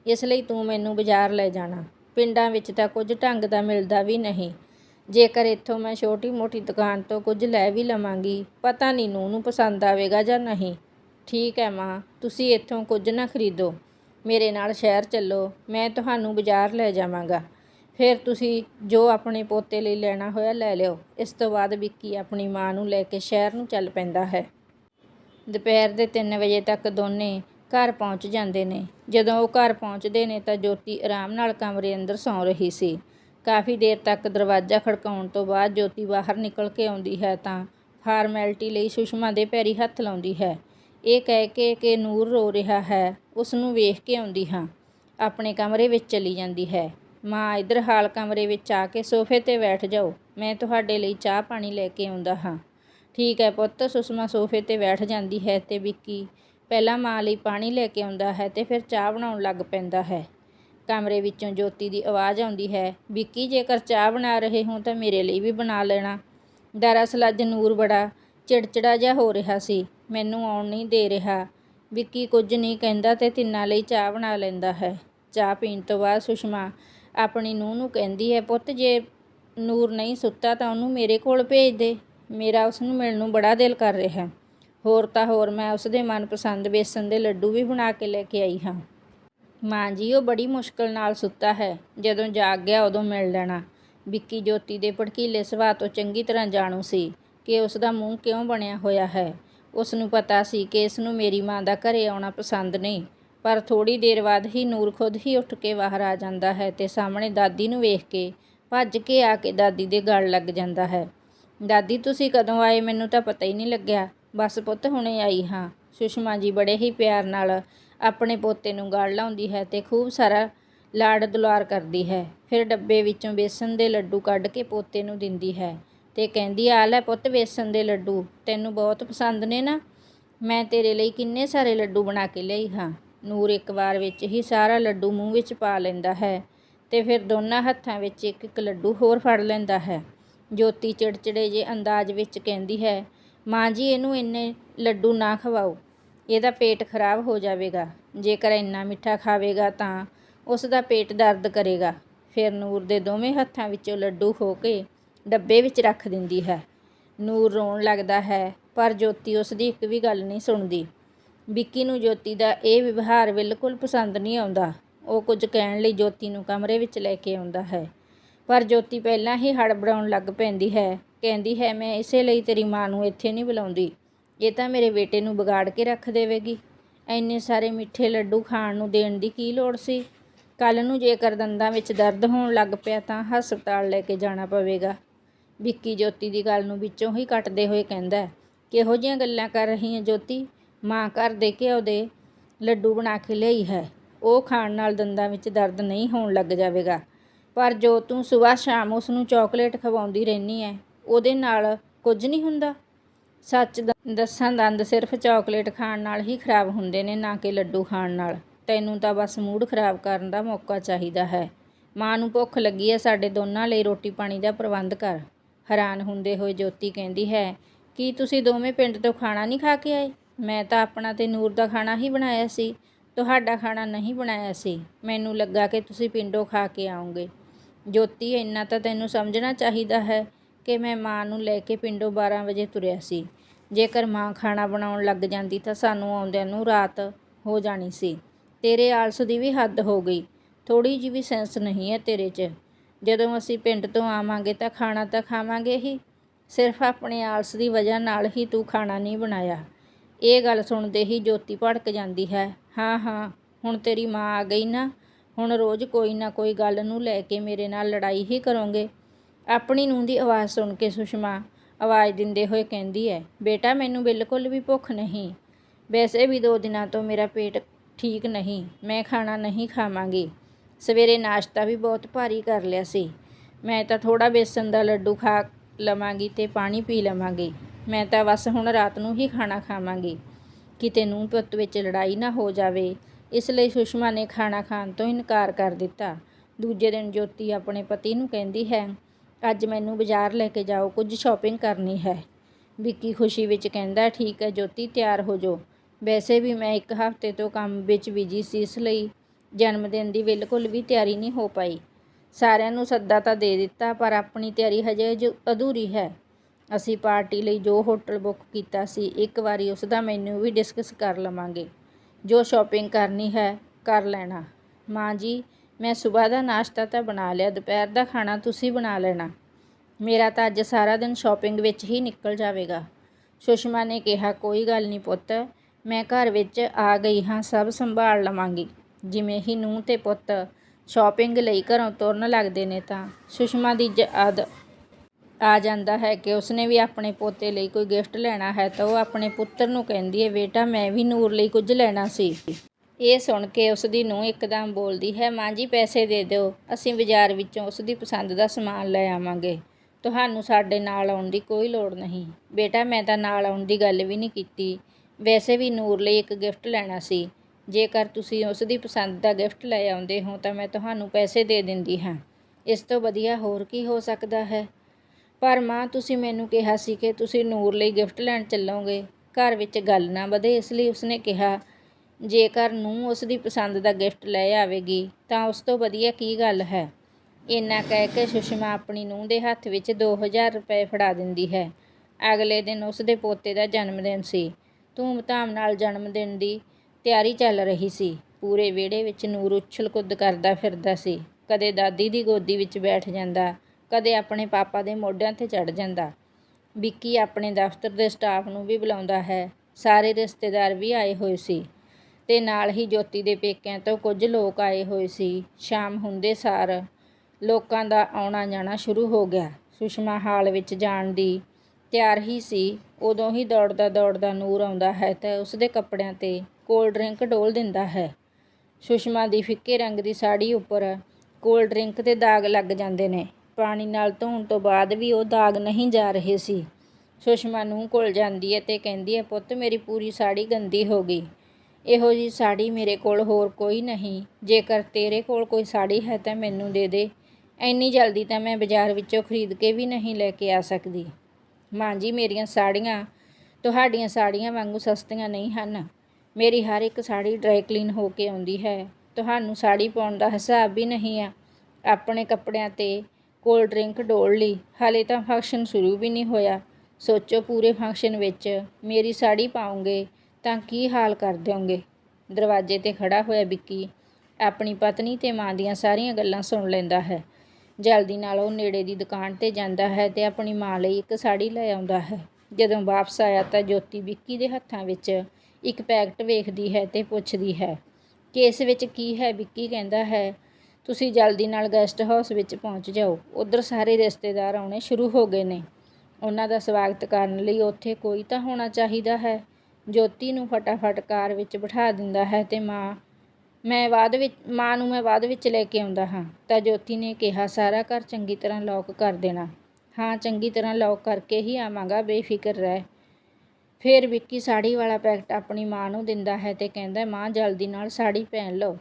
A: ਇਸ ਲਈ ਤੂੰ ਮੈਨੂੰ ਬਾਜ਼ਾਰ ਲੈ ਜਾਣਾ। ਪਿੰਡਾਂ ਵਿੱਚ ਤਾਂ ਕੁਝ ਢੰਗ ਦਾ ਮਿਲਦਾ ਵੀ ਨਹੀਂ। ਜੇਕਰ ਇੱਥੋਂ ਮੈਂ ਛੋਟੀ ਮੋਟੀ ਦੁਕਾਨ ਤੋਂ ਕੁਝ ਲੈ ਵੀ ਲਵਾਂਗੀ, ਪਤਾ ਨਹੀਂ ਨੂੰ ਨੂੰ ਪਸੰਦ ਆਵੇਗਾ ਜਾਂ ਨਹੀਂ। ਠੀਕ ਹੈ ਮਾਂ, ਤੁਸੀਂ ਇੱਥੋਂ ਕੁਝ ਨਾ ਖਰੀਦੋ। ਮੇਰੇ ਨਾਲ ਸ਼ਹਿਰ ਚੱਲੋ, ਮੈਂ ਤੁਹਾਨੂੰ ਬਾਜ਼ਾਰ ਲੈ ਜਾਵਾਂਗਾ। ਫਿਰ ਤੁਸੀਂ ਜੋ ਆਪਣੇ ਪੋਤੇ ਲਈ ਲੈਣਾ ਹੋਇਆ ਲੈ ਲਿਓ। ਇਸ ਤੋਂ ਬਾਅਦ ਵਿੱਕੀ ਆਪਣੀ ਮਾਂ ਨੂੰ ਲੈ ਕੇ ਸ਼ਹਿਰ ਨੂੰ ਚੱਲ ਪੈਂਦਾ ਹੈ। ਦੁਪਹਿਰ ਦੇ 3 ਵਜੇ ਤੱਕ ਦੋਨੇ ਘਰ ਪਹੁੰਚ ਜਾਂਦੇ ਨੇ। ਜਦੋਂ ਉਹ ਘਰ ਪਹੁੰਚਦੇ ਨੇ ਤਾਂ ਜੋਤੀ ਆਰਾਮ ਨਾਲ ਕਮਰੇ ਅੰਦਰ ਸੌਂ ਰਹੀ ਸੀ। ਕਾਫੀ ਦੇਰ ਤੱਕ ਦਰਵਾਜ਼ਾ ਖੜਕਾਉਣ ਤੋਂ ਬਾਅਦ ਜੋਤੀ ਬਾਹਰ ਨਿਕਲ ਕੇ ਆਉਂਦੀ ਹੈ ਤਾਂ ਫਾਰਮੈਲਿਟੀ ਲਈ ਸੁਸ਼ਮਾ ਦੇ ਪੈਰੀ ਹੱਥ ਲਾਉਂਦੀ ਹੈ। ਇਹ ਕਹਿ ਕੇ ਕਿ ਨੂਰ ਰੋ ਰਿਹਾ ਹੈ ਉਸ ਨੂੰ ਵੇਖ ਕੇ ਆਉਂਦੀ ਹਾਂ। ਆਪਣੇ ਕਮਰੇ ਵਿੱਚ ਚਲੀ ਜਾਂਦੀ ਹੈ। ਮਾਂ, ਇੱਧਰ ਹਾਲ ਕਮਰੇ ਵਿੱਚ ਆ ਕੇ ਸੋਫੇ ਤੇ ਬੈਠ ਜਾਓ। ਮੈਂ ਤੁਹਾਡੇ ਲਈ ਚਾਹ ਪਾਣੀ ਲੈ ਕੇ ਆਉਂਦਾ ਹਾਂ। ਠੀਕ ਹੈ ਪੁੱਤ, ਸੁਸ਼ਮਾ ਸੋਫੇ ਤੇ ਬੈਠ ਜਾਂਦੀ ਹੈ ਤੇ ਵਿੱਕੀ ਪਹਿਲਾਂ ਮਾਂ ਲਈ ਪਾਣੀ ਲੈ ਕੇ ਆਉਂਦਾ ਹੈ ਤੇ ਫਿਰ ਚਾਹ ਬਣਾਉਣ ਲੱਗ ਪੈਂਦਾ ਹੈ। ਕਮਰੇ ਵਿੱਚੋਂ ਜੋਤੀ ਦੀ ਆਵਾਜ਼ ਆਉਂਦੀ ਹੈ, ਵਿੱਕੀ ਜੇਕਰ ਚਾਹ ਬਣਾ ਰਹੇ ਹੋ ਤਾਂ ਮੇਰੇ ਲਈ ਵੀ ਬਣਾ ਲੈਣਾ। ਦਰਅਸਲ ਅੱਜ ਨੂਰ ਬੜਾ ਚਿੜਚਿੜਾ ਜਿਹਾ ਹੋ ਰਿਹਾ ਸੀ, ਮੈਨੂੰ ਆਉਣ ਨਹੀਂ ਦੇ ਰਿਹਾ। ਵਿੱਕੀ ਕੁਝ ਨਹੀਂ ਕਹਿੰਦਾ ਤੇ ਤਿੰਨਾਂ ਲਈ ਚਾਹ ਬਣਾ ਲੈਂਦਾ ਹੈ। ਚਾਹ ਪੀਣ ਤੋਂ ਬਾਅਦ ਸੁਸ਼ਮਾ ਆਪਣੀ ਨੂੰਹ ਨੂੰ ਕਹਿੰਦੀ ਹੈ, ਪੁੱਤ, ਜੇ ਨੂਰ ਨਹੀਂ ਸੁੱਤਾ ਤਾਂ ਉਹਨੂੰ ਮੇਰੇ ਕੋਲ ਭੇਜ ਦੇ। ਮੇਰਾ ਉਸ ਨੂੰ ਮਿਲਣ ਨੂੰ ਬੜਾ ਦਿਲ ਕਰ ਰਿਹਾ। ਹੋਰ ਤਾਂ ਹੋਰ, ਮੈਂ ਉਸ ਦੇ ਮਨਪਸੰਦ ਬੇਸਨ ਦੇ ਲੱਡੂ ਵੀ ਬਣਾ ਕੇ ਲੈ ਕੇ ਆਈ ਹਾਂ। ਮਾਂ ਜੀ, ਉਹ ਬੜੀ ਮੁਸ਼ਕਲ ਨਾਲ ਸੁੱਤਾ ਹੈ। ਜਦੋਂ ਜਾਗ ਗਿਆ, ਉਦੋਂ ਮਿਲ ਲੈਣਾ। ਵਿੱਕੀ ਜੋਤੀ ਦੇ ਭੜਕੀਲੇ ਸੁਭਾਅ ਤੋਂ ਚੰਗੀ ਤਰ੍ਹਾਂ ਜਾਣੂ ਸੀ ਕਿ ਉਸ ਦਾ ਮੂੰਹ ਕਿਉਂ ਬਣਿਆ ਹੋਇਆ ਹੈ। ਉਸ ਨੂੰ ਪਤਾ ਸੀ ਕਿ ਇਸ ਨੂੰ ਮੇਰੀ ਮਾਂ ਦਾ ਘਰੇ ਆਉਣਾ ਪਸੰਦ ਨਹੀਂ। ਪਰ ਥੋੜੀ ਦੇਰ ਬਾਅਦ ਹੀ ਨੂਰ ਖੁਦ ਹੀ ਉੱਠ ਕੇ ਬਾਹਰ ਆ ਜਾਂਦਾ ਹੈ ਤੇ ਸਾਹਮਣੇ ਦਾਦੀ ਨੂੰ ਵੇਖ ਕੇ ਭੱਜ ਕੇ ਆ ਕੇ ਦਾਦੀ ਦੇ ਗਲ ਲੱਗ ਜਾਂਦਾ ਹੈ। ਦਾਦੀ, ਤੁਸੀਂ ਕਦੋਂ ਆਏ? ਮੈਨੂੰ ਤਾਂ ਪਤਾ ਹੀ ਨਹੀਂ ਲੱਗਿਆ। ਬਸ ਪੁੱਤ, ਹੁਣੇ ਆਈ ਹਾਂ। ਸੁਸ਼ਮਾ ਜੀ ਬੜੇ ਹੀ ਪਿਆਰ ਨਾਲ ਆਪਣੇ ਪੋਤੇ ਨੂੰ ਗਲ ਲਾਉਂਦੀ ਹੈ ਤੇ ਖੂਬ ਸਾਰਾ ਲਾੜ ਦੁਲਾਰ ਕਰਦੀ ਹੈ। ਫਿਰ ਡੱਬੇ ਵਿੱਚੋਂ ਬੇਸਨ ਦੇ ਲੱਡੂ ਕੱਢ ਕੇ ਪੋਤੇ ਨੂੰ ਦਿੰਦੀ ਹੈ ਤੇ ਕਹਿੰਦੀ, ਆ ਲੈ ਪੁੱਤ, ਬੇਸਨ ਦੇ ਲੱਡੂ। ਤੈਨੂੰ ਬਹੁਤ ਪਸੰਦ ਨੇ ਨਾ। ਮੈਂ ਤੇਰੇ ਲਈ ਕਿੰਨੇ ਸਾਰੇ ਲੱਡੂ ਬਣਾ ਕੇ ਲਈ ਹਾਂ। ਨੂਰ ਇੱਕ ਵਾਰ ਵਿੱਚ ਹੀ ਸਾਰਾ ਲੱਡੂ ਮੂੰਹ ਵਿੱਚ ਪਾ ਲੈਂਦਾ ਹੈ ਤੇ ਫਿਰ ਦੋਨਾਂ ਹੱਥਾਂ ਵਿੱਚ ਇੱਕ ਇੱਕ ਲੱਡੂ ਹੋਰ ਫੜ ਲੈਂਦਾ ਹੈ। ਜੋਤੀ ਚਿੜਚਿੜੇ ਜੇ ਅੰਦਾਜ਼ ਵਿੱਚ ਕਹਿੰਦੀ ਹੈ, ਮਾਂ ਜੀ, ਇਹਨੂੰ ਇੰਨੇ ਲੱਡੂ ਨਾ ਖਵਾਓ, ਇਹਦਾ ਪੇਟ ਖਰਾਬ ਹੋ ਜਾਵੇਗਾ। ਜੇਕਰ ਇੰਨਾ ਮਿੱਠਾ ਖਾਵੇਗਾ ਤਾਂ ਉਸ ਦਾ ਪੇਟ ਦਰਦ ਕਰੇਗਾ। ਫਿਰ ਨੂਰ ਦੇ ਦੋਵੇਂ ਹੱਥਾਂ ਵਿੱਚੋਂ ਲੱਡੂ ਖੋ ਕੇ ਡੱਬੇ ਵਿੱਚ ਰੱਖ ਦਿੰਦੀ ਹੈ। ਨੂਰ ਰੋਣ ਲੱਗਦਾ ਹੈ, ਪਰ ਜੋਤੀ ਉਸ ਦੀ ਇੱਕ ਵੀ ਗੱਲ ਨਹੀਂ ਸੁਣਦੀ। ਵਿੱਕੀ ਨੂੰ ਜੋਤੀ ਦਾ ਇਹ ਵਿਵਹਾਰ ਬਿਲਕੁਲ ਪਸੰਦ ਨਹੀਂ ਆਉਂਦਾ। ਉਹ ਕੁਝ ਕਹਿਣ ਲਈ ਜੋਤੀ ਨੂੰ ਕਮਰੇ ਵਿੱਚ ਲੈ ਕੇ ਆਉਂਦਾ ਹੈ। ਪਰ ਜੋਤੀ ਪਹਿਲਾਂ ਹੀ ਹੜਬੜਾਉਣ ਲੱਗ ਪੈਂਦੀ ਹੈ। ਕਹਿੰਦੀ ਹੈ, ਮੈਂ ਇਸੇ ਲਈ ਤੇਰੀ ਮਾਂ ਨੂੰ ਇੱਥੇ ਨਹੀਂ ਬੁਲਾਉਂਦੀ। ਇਹ ਤਾਂ ਮੇਰੇ ਬੇਟੇ ਨੂੰ ਵਿਗਾੜ ਕੇ ਰੱਖ ਦੇਵੇਗੀ। ਐਨੇ ਸਾਰੇ ਮਿੱਠੇ ਲੱਡੂ ਖਾਣ ਨੂੰ ਦੇਣ ਦੀ ਕੀ ਲੋੜ ਸੀ? ਕੱਲ ਨੂੰ ਜੇਕਰ ਦੰਦਾਂ ਵਿੱਚ ਦਰਦ ਹੋਣ ਲੱਗ ਪਿਆ ਤਾਂ ਹਸਪਤਾਲ ਲੈ ਕੇ ਜਾਣਾ ਪਵੇਗਾ। ਵਿੱਕੀ ਜੋਤੀ ਦੀ ਗੱਲ ਨੂੰ ਵਿੱਚੋਂ ਹੀ ਕੱਟਦੇ ਹੋਏ ਕਹਿੰਦਾ ਕਿਹੋ ਜਿਹੀਆਂ ਗੱਲਾਂ ਕਰ ਰਹੀ ਹੈ ਜੋਤੀ? ਮਾਂ ਘਰ ਦੇ ਘਿਓ ਦੇ ਲੱਡੂ ਬਣਾ ਕੇ ਲਈ ਹੈ। ਉਹ ਖਾਣ ਨਾਲ ਦੰਦਾਂ ਵਿੱਚ ਦਰਦ ਨਹੀਂ ਹੋਣ ਲੱਗ ਜਾਵੇਗਾ। ਪਰ ਜੋ ਤੂੰ ਸਵੇਰ ਸ਼ਾਮ ਉਸ ਨੂੰ ਚਾਕਲੇਟ ਖਵਾਉਂਦੀ ਰਹਿਨੀ ਹੈ ਉਹਦੇ ਨਾਲ ਕੁਝ ਨਹੀਂ ਹੁੰਦਾ? ਸੱਚ ਦੱਸਾਂ ਦੰਦ ਸਿਰਫ ਚਾਕਲੇਟ ਖਾਣ ਨਾਲ ਹੀ ਖਰਾਬ ਹੁੰਦੇ ਨੇ, ਨਾ ਕਿ ਲੱਡੂ ਖਾਣ ਨਾਲ। ਤੈਨੂੰ ਤਾਂ ਬਸ ਮੂਡ ਖਰਾਬ ਕਰਨ ਦਾ ਮੌਕਾ ਚਾਹੀਦਾ ਹੈ। ਮਾਂ ਨੂੰ ਭੁੱਖ ਲੱਗੀ ਹੈ ਸਾਡੇ ਦੋਨਾਂ ਲਈ ਰੋਟੀ ਪਾਣੀ ਦਾ ਪ੍ਰਬੰਧ ਕਰ। ਹੈਰਾਨ ਹੁੰਦੇ ਹੋਏ ਜੋਤੀ ਕਹਿੰਦੀ ਹੈ, ਕੀ ਤੁਸੀਂ ਦੋਵੇਂ ਪਿੰਡ ਤੋਂ ਖਾਣਾ ਨਹੀਂ ਖਾ ਕੇ ਆਏ? ਮੈਂ ਤਾਂ ਆਪਣਾ ਤੇ ਨੂਰ ਦਾ ਖਾਣਾ ਹੀ ਬਣਾਇਆ ਸੀ, ਤੁਹਾਡਾ ਖਾਣਾ ਨਹੀਂ ਬਣਾਇਆ ਸੀ। ਮੈਨੂੰ ਲੱਗਾ ਕਿ ਤੁਸੀਂ ਪਿੰਡੋਂ ਖਾ ਕੇ ਆਉਂਗੇ ਜੋਤੀ, ਇੰਨਾ ਤਾਂ ਤੈਨੂੰ ਸਮਝਣਾ ਚਾਹੀਦਾ ਹੈ ਕਿ ਮੈਂ ਮਾਂ ਨੂੰ ਲੈ ਕੇ ਪਿੰਡੋਂ 12 ਵਜੇ ਤੁਰਿਆ ਸੀ। ਜੇਕਰ ਮਾਂ ਖਾਣਾ ਬਣਾਉਣ ਲੱਗ ਜਾਂਦੀ ਤਾਂ ਸਾਨੂੰ ਆਉਂਦਿਆਂ ਨੂੰ ਰਾਤ ਹੋ ਜਾਣੀ ਸੀ। ਤੇਰੇ ਆਲਸ ਦੀ ਵੀ ਹੱਦ ਹੋ ਗਈ। ਥੋੜੀ ਜਿਹੀ ਵੀ ਸੈਂਸ ਨਹੀਂ ਹੈ ਤੇਰੇ 'ਚ। ਜਦੋਂ ਅਸੀਂ ਪਿੰਡ ਤੋਂ ਆਵਾਂਗੇ ਤਾਂ ਖਾਣਾ ਤਾਂ ਖਾਵਾਂਗੇ ਹੀ। ਸਿਰਫ ਆਪਣੇ ਆਲਸ ਦੀ ਵਜ੍ਹਾ ਨਾਲ ਹੀ ਤੂੰ ਖਾਣਾ ਨਹੀਂ ਬਣਾਇਆ। ਇਹ ਗੱਲ ਸੁਣਦੇ ਹੀ ਜੋਤੀ ਭੜਕ ਜਾਂਦੀ ਹੈ। ਹਾਂ ਹਾਂ, ਹੁਣ ਤੇਰੀ ਮਾਂ ਆ ਗਈ ਨਾ, ਹੁਣ ਰੋਜ਼ ਕੋਈ ਨਾ ਕੋਈ ਗੱਲ ਨੂੰ ਲੈ ਕੇ ਮੇਰੇ ਨਾਲ ਲੜਾਈ ਹੀ ਕਰੋਗੇ। ਆਪਣੀ ਨੂੰਹ ਦੀ ਆਵਾਜ਼ ਸੁਣ ਕੇ ਸੁਸ਼ਮਾ ਆਵਾਜ਼ ਦਿੰਦੇ ਹੋਏ ਕਹਿੰਦੀ ਹੈ, ਬੇਟਾ, ਮੈਨੂੰ ਬਿਲਕੁਲ ਵੀ ਭੁੱਖ ਨਹੀਂ। ਵੈਸੇ ਵੀ ਦੋ ਦਿਨਾਂ ਤੋਂ ਮੇਰਾ ਪੇਟ ਠੀਕ ਨਹੀਂ, ਮੈਂ ਖਾਣਾ ਨਹੀਂ ਖਾਵਾਂਗੀ। ਸਵੇਰੇ ਨਾਸ਼ਤਾ ਵੀ ਬਹੁਤ ਭਾਰੀ ਕਰ ਲਿਆ ਸੀ। ਮੈਂ ਤਾਂ ਥੋੜਾ ਬੇਸਨ ਦਾ ਲੱਡੂ ਖਾ ਲਵਾਂਗੀ ਤੇ ਪਾਣੀ ਪੀ ਲਵਾਂਗੀ। ਮੈਂ ਤਾਂ ਬਸ ਹੁਣ ਰਾਤ ਨੂੰ ਹੀ ਖਾਣਾ ਖਾਵਾਂਗੀ। ਕਿਤੇ ਨੂੰਹ ਪੁੱਤ ਵਿੱਚ ਲੜਾਈ ਨਾ ਹੋ ਜਾਵੇ, ਇਸ ਲਈ ਸੁਸ਼ਮਾ ਨੇ ਖਾਣਾ ਖਾਣ ਤੋਂ ਇਨਕਾਰ ਕਰ ਦਿੱਤਾ। ਦੂਜੇ ਦਿਨ ਜੋਤੀ ਆਪਣੇ ਪਤੀ ਨੂੰ ਕਹਿੰਦੀ ਹੈ, ਅੱਜ ਮੈਨੂੰ ਬਾਜ਼ਾਰ ਲੈ ਕੇ ਜਾਓ, ਕੁਝ ਸ਼ਾਪਿੰਗ ਕਰਨੀ ਹੈ। ਵਿੱਕੀ ਖੁਸ਼ੀ ਵਿੱਚ ਕਹਿੰਦਾ, ਠੀਕ ਹੈ ਜੋਤੀ, ਤਿਆਰ ਹੋ ਜਾਓ। ਵੈਸੇ ਵੀ ਮੈਂ ਇੱਕ ਹਫ਼ਤੇ ਤੋਂ ਕੰਮ ਵਿੱਚ ਬਿਜ਼ੀ ਸੀ, ਇਸ ਲਈ ਜਨਮ ਦਿਨ ਦੀ ਬਿਲਕੁਲ ਵੀ ਤਿਆਰੀ ਨਹੀਂ ਹੋ ਪਾਈ। ਸਾਰਿਆਂ ਨੂੰ ਸੱਦਾ ਤਾਂ ਦੇ ਦਿੱਤਾ, ਪਰ ਆਪਣੀ ਤਿਆਰੀ ਹਜੇ ਅਜੂ- ਅਧੂਰੀ ਹੈ। ਅਸੀਂ ਪਾਰਟੀ ਲਈ ਜੋ ਹੋਟਲ ਬੁੱਕ ਕੀਤਾ ਸੀ, ਇੱਕ ਵਾਰੀ ਉਸ ਦਾ ਮੈਨੂ ਵੀ ਡਿਸਕਸ ਕਰ ਲਵਾਂਗੇ। ਜੋ ਸ਼ੋਪਿੰਗ ਕਰਨੀ ਹੈ, ਕਰ ਲੈਣਾ। ਮਾਂ ਜੀ, ਮੈਂ ਸਵੇਰ ਦਾ ਨਾਸ਼ਤਾ ਤਾਂ ਬਣਾ ਲਿਆ, ਦੁਪਹਿਰ ਦਾ ਖਾਣਾ ਤੁਸੀਂ ਬਣਾ ਲੈਣਾ। ਮੇਰਾ ਤਾਂ ਅੱਜ ਸਾਰਾ ਦਿਨ ਸ਼ਾਪਿੰਗ ਵਿੱਚ ਹੀ ਨਿਕਲ ਜਾਵੇਗਾ। ਸੁਸ਼ਮਾ ਨੇ ਕਿਹਾ, ਕੋਈ ਗੱਲ ਨਹੀਂ ਪੁੱਤ, ਮੈਂ ਘਰ ਵਿੱਚ ਆ ਗਈ ਹਾਂ, ਸਭ ਸੰਭਾਲ ਲਵਾਂਗੀ। ਜਿਵੇਂ ਹੀ ਨੂੰਹ ਤੇ ਪੁੱਤ ਸ਼ਾਪਿੰਗ ਲਈ ਘਰੋਂ ਤੁਰਨ ਲੱਗਦੇ ਨੇ ਤਾਂ। ਸੁਸ਼ਮਾ ਦੀ ਯਾਦ ਆ ਜਾਂਦਾ ਹੈ ਕਿ ਉਸਨੇ ਵੀ ਆਪਣੇ ਪੋਤੇ ਲਈ ਕੋਈ ਗਿਫਟ ਲੈਣਾ ਹੈ ਤਾਂ ਉਹ ਆਪਣੇ ਪੁੱਤਰ ਨੂੰ ਕਹਿੰਦੀ ਹੈ, ਬੇਟਾ, ਮੈਂ ਵੀ ਨੂਰ ਲਈ ਕੁਝ ਲੈਣਾ ਸੀ। ਇਹ ਸੁਣ ਕੇ ਉਸ ਦੀ ਨੂੰਹ ਇੱਕਦਮ ਬੋਲਦੀ ਹੈ, ਮਾਂ ਜੀ, ਪੈਸੇ ਦੇ ਦਿਓ। ਅਸੀਂ ਬਾਜ਼ਾਰ ਵਿੱਚੋਂ ਉਸ ਦੀ ਪਸੰਦ ਦਾ ਸਮਾਨ ਲੈ ਆਵਾਂਗੇ। ਤੁਹਾਨੂੰ ਸਾਡੇ ਨਾਲ ਆਉਣ ਦੀ ਕੋਈ ਲੋੜ ਨਹੀਂ। ਬੇਟਾ, ਮੈਂ ਤਾਂ ਨਾਲ ਆਉਣ ਦੀ ਗੱਲ ਵੀ ਨਹੀਂ ਕੀਤੀ। ਵੈਸੇ ਵੀ ਨੂਰ ਲਈ ਇੱਕ ਗਿਫਟ ਲੈਣਾ ਸੀ। ਜੇਕਰ ਤੁਸੀਂ ਉਸ ਦੀ ਪਸੰਦ ਦਾ ਗਿਫਟ ਲੈ ਆਉਂਦੇ ਹੋ ਤਾਂ ਮੈਂ ਤੁਹਾਨੂੰ ਪੈਸੇ ਦੇ ਦਿੰਦੀ ਹਾਂ। ਇਸ ਤੋਂ ਵਧੀਆ ਹੋਰ ਕੀ ਹੋ ਸਕਦਾ ਹੈ? ਪਰ ਮਾਂ, ਤੁਸੀਂ ਮੈਨੂੰ ਕਿਹਾ ਸੀ ਕਿ ਤੁਸੀਂ ਨੂਰ ਲਈ ਗਿਫਟ ਲੈਣ ਚੱਲੋਗੇ। ਘਰ ਵਿੱਚ ਗੱਲ ਨਾ ਵਧੇ, ਇਸ ਲਈ ਉਸਨੇ ਕਿਹਾ, ਜੇਕਰ ਨੂੰ ਉਸ ਦੀ ਪਸੰਦ ਦਾ ਗਿਫਟ ਲੈ ਆਵੇਗੀ, ਤਾਂ ਉਸ ਤੋਂ ਵਧੀਆ ਕੀ ਗੱਲ ਹੈ? ਇੰਨਾ ਕਹਿ ਕੇ ਸੁਸ਼ਮਾ ਆਪਣੀ ਨੂੰਹ ਦੇ ਹੱਥ ਵਿੱਚ 2000 ਰੁਪਏ ਫੜਾ ਦਿੰਦੀ ਹੈ। ਅਗਲੇ ਦਿਨ ਉਸ ਦੇ ਪੋਤੇ ਦਾ ਜਨਮ ਦਿਨ ਸੀ। ਧੂਮ-ਧਾਮ ਨਾਲ ਜਨਮ ਦਿਨ ਦੀ ਤਿਆਰੀ ਚੱਲ ਰਹੀ ਸੀ। ਪੂਰੇ ਵਿਹੜੇ ਵਿੱਚ ਨੂਰ ਉਛਲ ਕੁੱਦ ਕਰਦਾ ਫਿਰਦਾ ਸੀ। ਕਦੇ ਦਾਦੀ ਦੀ ਗੋਦੀ ਵਿੱਚ ਬੈਠ ਜਾਂਦਾ ਕਦੇ ਆਪਣੇ ਪਾਪਾ ਦੇ ਮੋਢਿਆਂ ਤੇ ਚੜ ਜਾਂਦਾ। ਵਿੱਕੀ ਆਪਣੇ ਦਫ਼ਤਰ ਦੇ ਸਟਾਫ ਨੂੰ ਵੀ ਬੁਲਾਉਂਦਾ ਹੈ। ਸਾਰੇ ਰਿਸ਼ਤੇਦਾਰ ਵੀ ਆਏ ਹੋਏ ਸੀ ਤੇ ਨਾਲ ਹੀ ਜੋਤੀ ਦੇ ਪੇਕਿਆਂ ਤੋਂ ਕੁਝ ਲੋਕ ਆਏ ਹੋਏ ਸੀ। ਸ਼ਾਮ ਹੁੰਦੇ ਸਾਰ ਲੋਕਾਂ ਦਾ ਆਉਣਾ ਜਾਣਾ ਸ਼ੁਰੂ ਹੋ ਗਿਆ। ਸੁਸ਼ਮਾ ਹਾਲ ਵਿੱਚ ਜਾਣ ਦੀ ਤਿਆਰ ਹੀ ਸੀ। ਉਦੋਂ ਹੀ ਦੌੜਦਾ ਦੌੜਦਾ ਨੂਰ ਆਉਂਦਾ ਹੈ ਤੇ ਉਸਦੇ ਕੱਪੜਿਆਂ ਤੇ ਕੋਲਡ ਡਰਿੰਕ ਡੋਲ ਦਿੰਦਾ ਹੈ। ਸੁਸ਼ਮਾ ਦੀ ਫਿੱਕੇ ਰੰਗ ਦੀ ਸਾੜੀ ਉੱਪਰ ਕੋਲਡ ਡਰਿੰਕ ਦੇ ਦਾਗ ਲੱਗ ਜਾਂਦੇ ਨੇ। ਪਾਣੀ ਨਾਲ ਧੋਣ ਤੋਂ ਬਾਅਦ ਵੀ ਉਹ ਦਾਗ ਨਹੀਂ ਜਾ ਰਹੇ ਸੀ। ਸੁਸ਼ਮਾ ਨੂੰ ਕੋਲ ਜਾਂਦੀ ਹੈ ਤੇ ਕਹਿੰਦੀ ਹੈ, ਪੁੱਤ, ਮੇਰੀ ਪੂਰੀ ਸਾੜੀ ਗੰਦੀ ਹੋ ਗਈ। ਇਹੋ ਜੀ ਸਾੜੀ ਮੇਰੇ ਕੋਲ ਹੋਰ ਕੋਈ ਨਹੀਂ। ਜੇਕਰ ਤੇਰੇ ਕੋਲ ਕੋਈ ਸਾੜੀ ਹੈ ਤਾਂ ਮੈਨੂੰ ਦੇ ਦੇ। ਇੰਨੀ ਜਲਦੀ ਤਾਂ ਮੈਂ ਬਾਜ਼ਾਰ ਵਿੱਚੋਂ ਖਰੀਦ ਕੇ ਵੀ ਨਹੀਂ ਲੈ ਕੇ ਆ ਸਕਦੀ। ਮਾਂ ਜੀ, ਮੇਰੀਆਂ ਸਾੜੀਆਂ, ਤੁਹਾਡੀਆਂ ਸਾੜੀਆਂ ਵਾਂਗੂ ਸਸਤੀਆਂ ਨਹੀਂ ਹਨ। ਮੇਰੀ ਹਰ ਇੱਕ ਸਾੜੀ ਡਰਾਈ ਕਲੀਨ ਹੋ ਕੇ ਆਉਂਦੀ ਹੈ। ਤੁਹਾਨੂੰ ਸਾੜੀ ਪਾਉਣ ਦਾ ਹਿਸਾਬ ਵੀ ਨਹੀਂ ਆ। ਆਪਣੇ ਕੱਪੜਿਆਂ ਤੇ ਕੋਲਡ ਡਰਿੰਕ ਡੋਲ ਲਈ। ਹਾਲੇ ਤਾਂ ਫੰਕਸ਼ਨ ਸ਼ੁਰੂ ਵੀ ਨਹੀਂ ਹੋਇਆ। ਸੋਚੋ ਪੂਰੇ ਫੰਕਸ਼ਨ ਵਿੱਚ ਮੇਰੀ ਸਾੜੀ ਪਾਉਂਗੇ ਤਾਂ ਕੀ ਹਾਲ ਕਰ ਦਿਓਗੇ। ਦਰਵਾਜ਼ੇ ਤੇ ਖੜਾ ਹੋਇਆ ਵਿੱਕੀ ਆਪਣੀ ਪਤਨੀ ਤੇ ਮਾਂ ਦੀਆਂ ਸਾਰੀਆਂ ਗੱਲਾਂ ਸੁਣ ਲੈਂਦਾ ਹੈ। ਜਲਦੀ ਨਾਲ ਉਹ ਨੇੜੇ ਦੀ ਦੁਕਾਨ ਤੇ ਜਾਂਦਾ ਹੈ ਤੇ ਆਪਣੀ ਮਾਂ ਲਈ ਇੱਕ ਸਾੜੀ ਲੈ ਆਉਂਦਾ ਹੈ। ਜਦੋਂ ਵਾਪਸ ਆਇਆ ਤਾਂ ਜੋਤੀ ਵਿੱਕੀ ਦੇ ਹੱਥਾਂ ਵਿੱਚ ਇੱਕ ਪੈਕਟ ਵੇਖਦੀ ਹੈ ਤੇ ਪੁੱਛਦੀ ਹੈ ਕਿ ਇਸ ਵਿੱਚ ਕੀ ਹੈ? ਵਿੱਕੀ ਕਹਿੰਦਾ ਹੈ ਤੁਸੀਂ ਜਲਦੀ ਨਾਲ ਗੈਸਟ ਹਾਊਸ ਵਿੱਚ ਪਹੁੰਚ ਜਾਓ। ਉਧਰ ਸਾਰੇ ਰਿਸ਼ਤੇਦਾਰ ਆਉਣੇ ਸ਼ੁਰੂ ਹੋ ਗਏ ਨੇ। ਉਹਨਾਂ ਦਾ ਸਵਾਗਤ ਕਰਨ ਲਈ ਉੱਥੇ ਕੋਈ ਤਾਂ ਹੋਣਾ ਚਾਹੀਦਾ ਹੈ। ਜੋਤੀ ਨੂੰ ਫਟਾਫਟ ਕਾਰ ਵਿੱਚ ਬਿਠਾ ਦਿੰਦਾ ਹੈ ਤੇ ਮਾਂ, ਮੈਂ ਬਾਅਦ ਵਿੱਚ, ਮਾਂ ਨੂੰ ਮੈਂ ਬਾਅਦ ਵਿੱਚ ਲੈ ਕੇ ਆਉਂਦਾ ਹਾਂ। ਤਾਂ ਜੋਤੀ ਨੇ ਕਿਹਾ, ਸਾਰਾ ਘਰ ਚੰਗੀ ਤਰ੍ਹਾਂ ਲੌਕ ਕਰ ਦੇਣਾ। ਹਾਂ, ਚੰਗੀ ਤਰ੍ਹਾਂ ਲੌਕ ਕਰਕੇ ਹੀ ਆਵਾਂਗਾ, ਬੇਫਿਕਰ ਰਹਿ। ਫਿਰ ਵਿੱਕੀ ਸਾੜੀ ਵਾਲਾ ਪੈਕਟ ਆਪਣੀ ਮਾਂ ਨੂੰ ਦਿੰਦਾ ਹੈ ਤੇ ਕਹਿੰਦਾ, ਮਾਂ, ਜਲਦੀ ਨਾਲ ਸਾੜੀ ਪਹਿਨ ਲਓ।